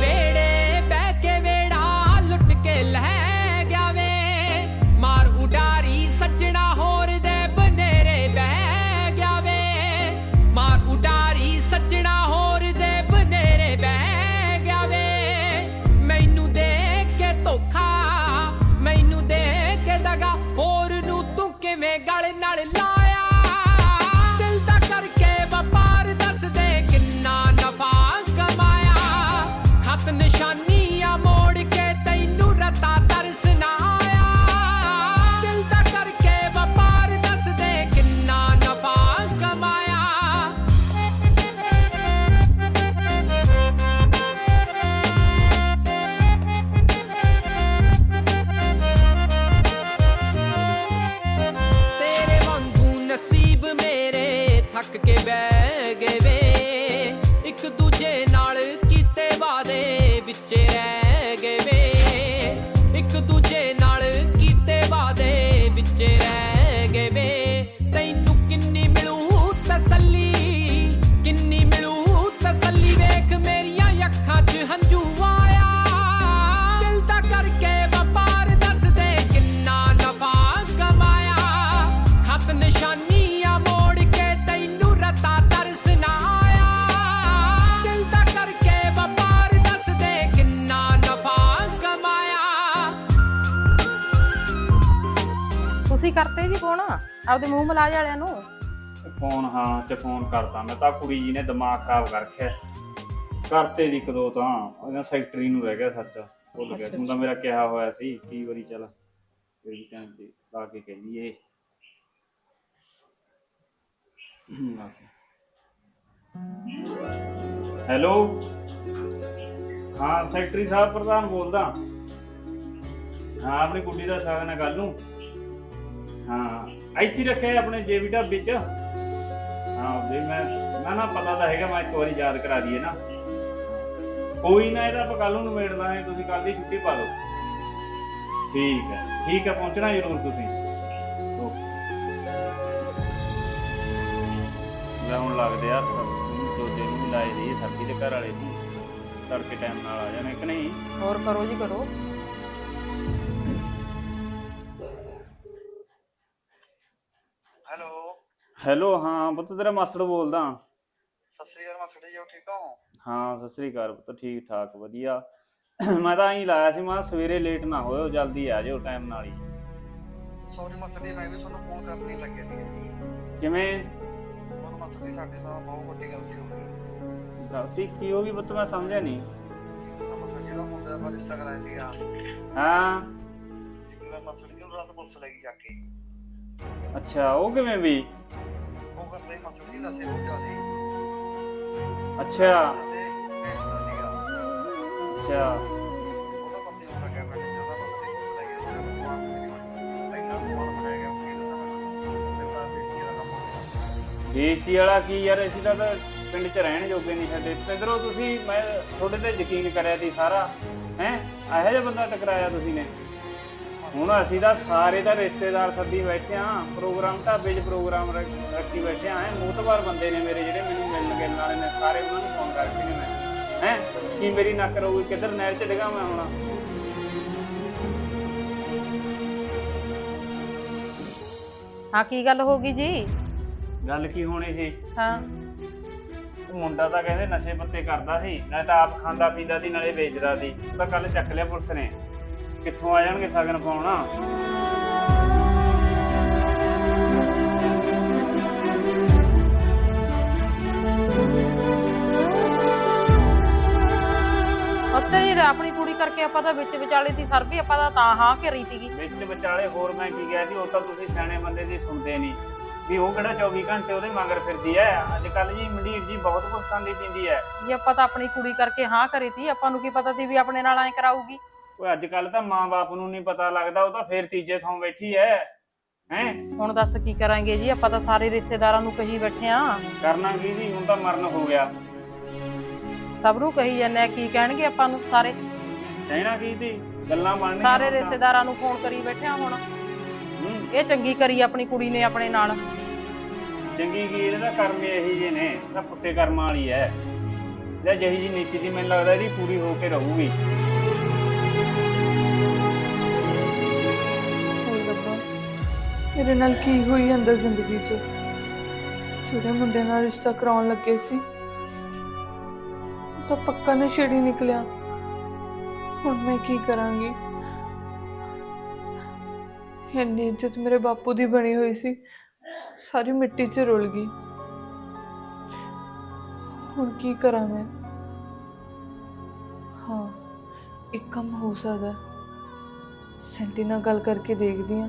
ਆਪਦੇ ਮੂੰਹ ਮਲਾਜ ਵਾਲਿਆਂ ਨੂੰ। ਫੋਨ ਹਾਂ ਤੇ ਫੋਨ ਕਰਤਾ ਮੈਂ ਤਾਂ ਕੁੜੀ ਜੀ ਨੇ ਦਿਮਾਗ ਖਰਾਬ ਕਰ ਰੱਖਿਆ। ਕਰਤੇ ਦੀ ਕਦੋਂ ਤਾਂ ਉਹਨਾਂ ਸੈਕਟਰੀ ਨੂੰ ਰਹਿ ਗਿਆ ਸੱਚ ਭੁੱਲ ਗਿਆ। ਹੁਣ ਤਾਂ ਮੇਰਾ ਕਿਹਾ ਹੋਇਆ ਸੀ ਕਈ ਵਾਰੀ ਚੱਲ ਫਿਰ ਵੀ ਟਾਈਮ ਤੇ ਲਾ ਕੇ ਕਹੀਏ ਹੈਲੋ? ਹਾਂ ਸੈਕਟਰੀ ਸਾਹਿਬ ਪ੍ਰਧਾਨ ਬੋਲਦਾ। ਹਾਂ ਆਪਣੀ ਕੁੜੀ ਦਾ ਸਾਗਨ ਹੈ ਕੱਲ ਨੂੰ। ਹਾਂ। ਇੱਥੇ ਹੀ ਰੱਖਿਆ ਆਪਣੇ ਜੇਵੀ ਢਾਬੇ ਚ। ਹਾਂ, ਵੀ ਮੈਂ, ਨਾ ਨਾ, ਪਤਾ ਤਾਂ ਹੈਗਾ, ਮੈਂ ਇੱਕ ਵਾਰੀ ਯਾਦ ਕਰਾ ਦਈਏ ਨਾ। ਕੋਈ ਨਾ ਇਹਦਾ ਆਪਾਂ ਕੱਲ ਨੂੰ ਨਿਬੇੜ ਲਾਂਗੇ, ਤੁਸੀਂ ਕੱਲ ਦੀ ਛੁੱਟੀ ਪਾ ਲਓ ਠੀਕ ਹੈ ਠੀਕ ਹੈ, ਪਹੁੰਚਣਾ ਜ਼ਰੂਰ ਤੁਸੀਂ। ਓਕੇ। ਹੁਣ ਲੱਗਦੇ ਆ ਦੋਦੇ ਨੂੰ ਵੀ ਲਾਏ ਦੀ ਸਾਡੀ ਦੇ ਘਰ ਵਾਲੇ ਨੂੰ। ਤੜਕੇ ਟਾਈਮ ਨਾਲ ਆ ਜਾਣੇ ਕਿ ਨਹੀਂ? ਹੋਰ ਕਰੋ ਜੀ, ਕਰੋ। ਹੈਲੋ ਹਾਂ ਪੁੱਤ ਤੇਰਾ ਮਾਸੜ ਬੋਲਦਾ। ਸਤਿ ਸ੍ਰੀ ਅਕਾਲ ਮਾਸਟਰ ਜੀ ਹੋ ਠੀਕ ਹੋ? ਹਾਂ ਸਤਿ ਸ੍ਰੀ ਅਕਾਲ ਪੁੱਤ ਠੀਕ ਠਾਕ ਵਧੀਆ। ਮੈਂ ਤਾਂ ਐਂ ਲਾਇਆ ਸੀ ਮੈਂ ਕਿਹਾ ਸਵੇਰੇ ਲੇਟ ਨਾ ਹੋਇਓ ਜਲਦੀ ਆ ਜਾਇਓ ਟਾਈਮ ਨਾਲ ਹੀ। ਸੌਰੀ ਮਾਸਟਰ ਜੀ ਮੈਂ ਵੀ ਤੁਹਾਨੂੰ ਫੋਨ ਕਰਨ ਨਹੀਂ ਲੱਗਿਆ ਸੀ ਕਿਵੇਂ? ਮਾਸਟਰ ਜੀ ਸਾਡੇ ਤਾਂ ਬਹੁਤ ਵੱਡੀ ਗਲਤੀ ਹੋ ਗਈ। ਗਲਤੀ ਕੀ ਹੋ ਗਈ ਪੁੱਤ ਮੈਂ ਸਮਝਿਆ ਨਹੀਂ। ਤਾਂ ਮਾਸਟਰ ਜੀ ਦਾ ਮੁੰਡਾ ਦਾ ਰਿਸ਼ਤਾ ਕਰਾਇਆ ਸੀਗਾ। ਹਾਂ। ਇੱਕ ਦਿਨ ਮਾਸਟਰ ਜੀ ਨੂੰ ਰਾਤ ਪੁਲਿਸ ਲੈ ਗਈ ਜਾ ਕੇ। ਅੱਛਾ ਉਹ ਕਿਵੇਂ ਵੀ ਉਹ ਕਰਦੇ ਮਾਸਟਰ ਜੀ ਨਸ਼ੇ ਹੋ ਜਾਂਦੇ ਅੱਛਾ। ਅੱਛਾ ਬੇਇੱਜ਼ਤੀ ਵਾਲਾ ਕੀ ਯਾਰ ਅਸੀਂ ਤਾਂ ਤਾਂ ਪਿੰਡ 'ਚ ਰਹਿਣ ਜੋਗੇ ਨਹੀਂ ਸਾਡੇ। ਪਿੰਦਰੋਂ ਤੁਸੀਂ ਮੈਂ ਤੁਹਾਡੇ ਤੇ ਯਕੀਨ ਕਰਿਆ ਸੀ ਸਾਰਾ। ਹੈ? ਇਹੋ ਜਿਹਾ ਬੰਦਾ ਟਕਰਾਇਆ ਤੁਸੀਂ ਨੇ। ਹੁਣ ਅਸੀਂ ਤਾਂ ਸਾਰੇ ਦਾ ਰਿਸ਼ਤੇਦਾਰ ਸੱਦੀ ਬੈਠੇ ਆ ਪ੍ਰੋਗਰਾਮ ਢਾਬੇ 'ਚ ਪ੍ਰੋਗਰਾਮ ਰੱਖ- ਰੱਖੀ ਬੈਠੇ ਆ ਮੋਤਬਾਰ ਬੰਦੇ ਨੇ ਮੇਰੇ ਜਿਹੜੇ ਮੈਨੂੰ ਮਿਲਣ ਗਿਲਣ ਵਾਲੇ ਨੇ ਸਾਰੇ ਉਹਨਾਂ ਨੂੰ ਫੋਨ ਕਰਕੇ ਨੇ ਮੈਂ। ਹੈ? ਕੀ ਮੇਰੀ ਨੱਕ ਰਹੂਗੀ? ਕਿੱਧਰ ਨਹਿਰ 'ਚ ਡਿੱਗਾ ਮੈਂ ਹੁਣ? ਹਾਂ ਕੀ ਗੱਲ ਹੋ ਗਈ ਜੀ? ਗੱਲ ਕੀ ਹੋਣੀ ਸੀ? ਹਾਂ। ਉਹ ਮੁੰਡਾ ਤਾਂ ਕਹਿੰਦੇ ਨਸ਼ੇ ਪੱਤੇ ਕਰਦਾ ਸੀ ਨਾਲੇ ਤਾਂ ਆਪ ਖਾਂਦਾ ਪੀਂਦਾ ਸੀ ਨਾਲੇ ਵੇਚਦਾ ਸੀ। ਉਹ ਤਾਂ ਕੱਲ ਚੱਕ ਲਿਆ ਪੁਲਿਸ ਨੇ। ਕਿੱਥੋਂ ਆ ਜਾਣਗੇ ਸਗਨ ਪਾਉਣਾ? ਅੱਛਾ ਜੀ ਆਪਣੀ ਕੁੜੀ ਕਰਕੇ ਆਪਾਂ ਤਾਂ ਵਿੱਚ ਵਿਚਾਲੇ ਦੀ ਸਰ ਵੀ ਆਪਾਂ ਤਾਂ ਤਾਂ ਹਾਂ ਕਰੀ ਸੀਗੀ। ਵਿੱਚ ਵਿਚਾਲੇ ਹੋਰ ਮੈਂ ਕੀ ਕਿਹਾ ਸੀ ਉਹ ਤਾਂ ਤੁਸੀਂ ਸਿਆਣੇ ਬੰਦੇ ਦੀ ਸੁਣਦੇ ਨਹੀਂ। ਵੀ ਉਹ ਕਿਹੜਾ 24 ਘੰਟੇ ਉਹਦੇ ਮਗਰ ਫਿਰਦੀ ਐ? ਅੱਜ ਕੱਲ ਜੀ ਮੰਡੀਰ ਜੀ ਬਹੁਤ ਕੁਝ ਖਾਂਦੀ ਪੀਂਦੀ ਐ। ਜੀ ਆਪਾਂ ਤਾਂ ਆਪਣੀ ਕੁੜੀ ਕਰਕੇ ਹਾਂ ਕਰੀ ਤੀ ਆਪਾਂ ਨੂੰ ਕੀ ਪਤਾ ਸੀ ਵੀ ਆਪਣੇ ਨਾਲ ਐ ਕਰਾਊਗੀ? ਉਹ ਅੱਜ ਕੱਲ ਤਾਂ ਮਾਂ-ਬਾਪ ਨੂੰ ਨਹੀਂ ਪਤਾ ਲੱਗਦਾ ਉਹ ਤਾਂ ਫੇਰ ਤੀਜੇ ਥਾਂ ਬੈਠੀ ਐ। ਹੈ? ਹੁਣ ਦੱਸ ਕੀ ਕਰਾਂਗੇ ਜੀ ਆਪਾਂ ਤਾਂ ਸਾਰੇ ਰਿਸ਼ਤੇਦਾਰਾਂ ਨੂੰ ਕਹੀ ਬੈਠੇ ਆ। ਕਰਨਾ ਕੀ ਜੀ ਹੁਣ ਤਾਂ ਮਰਨ ਹੋ ਗਿਆ। ਸਭ ਨੂੰ ਕਹੀ ਜਾਂਦੇ ਆ ਕੀ ਕਹਿਣਗੇ ਆਪਾਂ ਨੂੰ ਸਾਰੇ? ਕਹਿਣਾ ਕੀ ਸੀ ਗੱਲਾਂ ਬਣਨੀਆਂ ਸਾਰੇ ਹੁਣ ਤਾਂ। ਰਿਸ਼ਤੇਦਾਰਾਂ ਨੂੰ ਫੋਨ ਕਰੀ ਬੈਠੇ ਆ ਹੁਣ। ਹੂੰ। ਇਹ ਚੰਗੀ ਕਰੀ ਆਪਣੀ ਕੁੜੀ ਨੇ ਆਪਣੇ ਨਾਲ। ਚੰਗੀ ਕੀ ਇਹਦਾ ਕਰਮ ਹੀ ਇਹੀ ਜੇ ਨੇ ਇਹ ਤਾਂ ਪੁੱਤੇ ਕਰਮਾਂ ਵਾਲੀ ਐ। ਜੇ ਜਿਹੀ ਜੀ ਨੀਤੀ ਦੀ ਮੈਨੂੰ ਲੱਗਦਾ ਇਹਦੀ ਪੂਰੀ ਹੋ ਕੇ ਰਹੂਗੀ। ਮੇਰੇ ਨਾਲ ਕੀ ਹੋਈ ਅੰਦਰ ਜ਼ਿੰਦਗੀ 'ਚ? ਜਿਹੜੇ ਮੁੰਡੇ ਨਾਲ ਰਿਸ਼ਤਾ ਕਰਾਉਣ ਲੱਗੇ ਸੀ, ਉਹ ਤਾਂ ਪੱਕਾ ਨਸ਼ੇੜੀ ਨਿਕਲਿਆ। ਹੁਣ ਮੈਂ ਕੀ ਕਰਾਂਗੀ? ਇੰਨੀ ਇੱਜ਼ਤ ਮੇਰੇ ਬਾਪੂ ਦੀ ਬਣੀ ਹੋਈ ਸੀ, ਸਾਰੀ ਮਿੱਟੀ 'ਚ ਰੁਲ ਗਈ। ਹੁਣ ਕੀ ਕਰਾਂ ਮੈਂ? ਹਾਂ, ਇੱਕ ਕੰਮ ਹੋ ਸਕਦਾ। ਹੈ। ਸੈਂਟੀ ਨਾਲ ਗੱਲ ਕਰਕੇ ਦੇਖਦੀ ਆ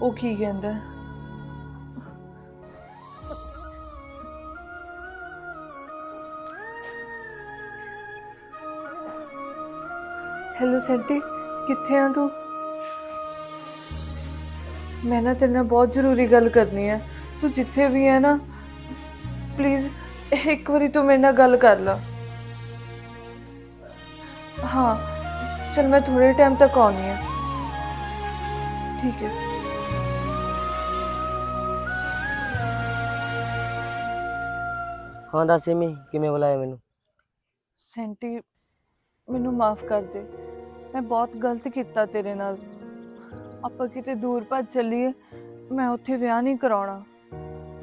ਉਹ ਕੀ ਕਹਿੰਦਾ? ਹੈ। ਹੈਲੋ ਸੈਂਟੀ ਕਿੱਥੇ ਆ ਤੂੰ? ਮੈਂ ਨਾ ਤੇਰੇ ਨਾਲ ਬਹੁਤ ਜ਼ਰੂਰੀ ਗੱਲ ਕਰਨੀ ਹੈ ਤੂੰ ਜਿੱਥੇ ਵੀ ਹੈ ਨਾ ਪਲੀਜ਼ ਇੱਕ ਵਾਰੀ ਤੂੰ ਮੇਰੇ ਨਾਲ ਗੱਲ ਕਰ ਲੈ। ਹਾਂ, ਚਲ ਮੈਂ ਥੋੜੇ ਟਾਈਮ ਤੱਕ ਆਉਣੀ ਹੈ ਠੀਕ ਹੈ। ਹਾਂ ਦੱਸ ਸਿਮੀ ਕਿਵੇਂ ਬੁਲਾਇਆ ਮੈਨੂੰ? ਸੈਂਟੀ ਮੈਨੂੰ ਮਾਫ ਕਰ ਦੇ। ਮੈਂ ਬਹੁਤ ਗਲਤ ਕੀਤਾ ਤੇਰੇ ਨਾਲ। ਆਪਾਂ ਕਿਤੇ ਦੂਰ ਭੱਜ ਚੱਲੀਏ ਮੈਂ ਉੱਥੇ ਵਿਆਹ ਨਹੀਂ ਕਰਾਉਣਾ।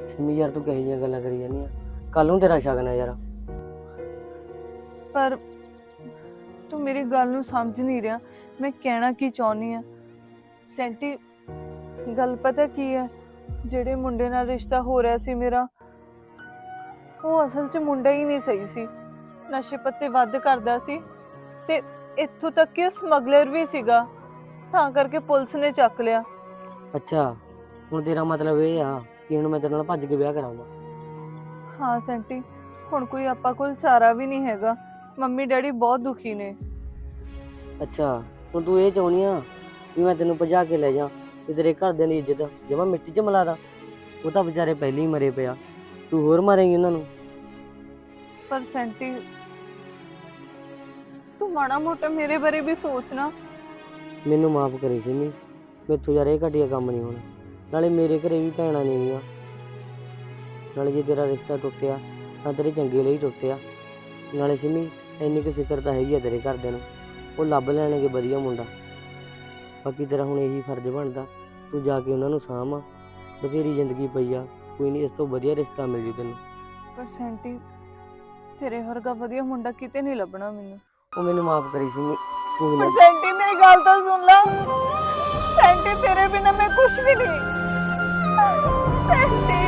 ਸਿਮੀ ਯਾਰ ਤੂੰ ਕਹੀ ਜਿਹੀਆਂ ਗੱਲਾਂ ਕਰੀ ਜਾਂਦੀ ਆ? ਕੱਲ ਨੂੰ ਤੇਰਾ ਸ਼ਗਨ ਹੈ ਯਾਰ। ਪਰ ਤੂੰ ਮੇਰੀ ਗੱਲ ਨੂੰ ਸਮਝ ਨਹੀਂ ਰਿਹਾ। ਮੈਂ ਕਹਿਣਾ ਕੀ ਚਾਹੁੰਦੀ ਆ? ਸੈਂਟੀ ਗੱਲ ਪਤਾ ਕੀ ਹੈ ਜਿਹੜੇ ਮੁੰਡੇ ਨਾਲ ਰਿਸ਼ਤਾ ਹੋ ਰਿਹਾ ਸੀ ਮੇਰਾ ਉਹ ਅਸਲ 'ਚ ਮੁੰਡਾ ਹੀ ਨਹੀਂ ਸਹੀ ਸੀ। ਨਸ਼ੇ ਪੱਤੇ ਵੱਧ ਕਰਦਾ ਸੀ ਤੇ ਇੱਥੋਂ ਤੱਕ ਕਿ ਉਹ ਸਮਗਲਰ ਵੀ ਸੀਗਾ। ਤਾਂ ਕਰਕੇ ਪੁਲਿਸ ਨੇ ਚੱਕ ਲਿਆ। ਅੱਛਾ ਹੁਣ ਤੇਰਾ ਮਤਲਬ ਇਹ ਆ ਕਿ ਹੁਣ ਮੈਂ ਤੇਰੇ ਨਾਲ ਭੱਜ ਕੇ ਵਿਆਹ ਕਰਾਉਂਗਾ ਹਾਂ ਸੈਂਟੀ ਹੁਣ ਕੋਈ ਆਪਾਂ ਕੋਲ ਚਾਰਾ ਵੀ ਨਹੀਂ ਹੈਗਾ। ਮੰਮੀ ਡੈਡੀ ਬਹੁਤ ਦੁਖੀ ਨੇ। ਅੱਛਾ ਹੁਣ ਤੂੰ ਇਹ ਚਾਹੁੰਦੀ ਆ ਵੀ ਮੈਂ ਤੈਨੂੰ ਭਜਾ ਕੇ ਲੈ ਜਾ ਤੇ ਤੇਰੇ ਘਰਦਿਆਂ ਦੀ ਇੱਜ਼ਤ ਜਮਾ ਮਿੱਟੀ 'ਚ ਮਿਲਾ ਦਾਂ। ਉਹ ਤਾਂ ਵਿਚਾਰੇ ਪਹਿਲਾਂ ਹੀ ਮਰੇ ਪਿਆ ਤੂੰ ਹੋਰ ਮਾਰੇਂਗੀ ਉਹਨਾਂ ਨੂੰ? ਪਰ ਸੈਂਟੀ ਤੂੰ ਮਾੜਾ ਮੋਟਾ ਮੇਰੇ ਬਾਰੇ ਵੀ ਸੋਚ ਨਾ। ਮੈਨੂੰ ਮਾਫ ਕਰੀ ਸਿਮੀ ਮੈਥੋਂ ਯਾਰ ਇਹ ਘਟੀਆ ਕੰਮ ਨਹੀਂ ਹੋਣਾ। ਨਾਲੇ ਮੇਰੇ ਘਰੇ ਵੀ ਭੈਣਾਂ ਨਹੀਂ ਗੀਆਂ ਨਾਲੇ ਜੇ ਤੇਰਾ ਰਿਸ਼ਤਾ ਟੁੱਟਿਆ ਤਾਂ ਤੇਰੇ ਚੰਗੇ ਲਈ ਟੁੱਟਿਆ। ਨਾਲੇ ਸਿਮੀ ਇੰਨੀ ਕੁ ਫਿਕਰ ਤਾਂ ਹੈਗੀ ਆ ਤੇਰੇ ਘਰਦਿਆਂ ਨੂੰ। ਉਹ ਲੱਭ ਲੈਣਗੇ ਵਧੀਆ ਮੁੰਡਾ। ਬਾਕੀ ਤੇਰਾ ਹੁਣ ਇਹੀ ਫਰਜ਼ ਬਣਦਾ ਤੂੰ ਜਾ ਕੇ ਉਹਨਾਂ ਨੂੰ ਸਾਂਭ ਬਥੇਰੀ ਜ਼ਿੰਦਗੀ ਪਈ ਆ ਕੋਈ ਨਹੀਂ ਇਸ ਤੋਂ ਵਧੀਆ ਰਿਸ਼ਤਾ ਮਿਲ ਜੂ ਤੈਨੂੰ। ਪਰ ਸੈਂਟੀ ਤੇਰੇ ਵਰਗਾ ਵਧੀਆ ਮੁੰਡਾ ਕਿਤੇ ਨਹੀਂ ਲੱਭਣਾ ਮੈਨੂੰ। ਉਹ ਮੈਨੂੰ ਮਾਫ ਕਰੀ ਸੀ ਕੋਈ ਨਾ ਸੈਂਟੀ ਮੇਰੀ ਗੱਲ ਤਾਂ ਸੁਣ ਲੈ। ਸੈਂਟੀ ਤੇਰੇ ਬਿਨਾ ਮੈਂ ਕੁਝ ਵੀ ਨਹੀਂ। ਸੈਂਟੀ।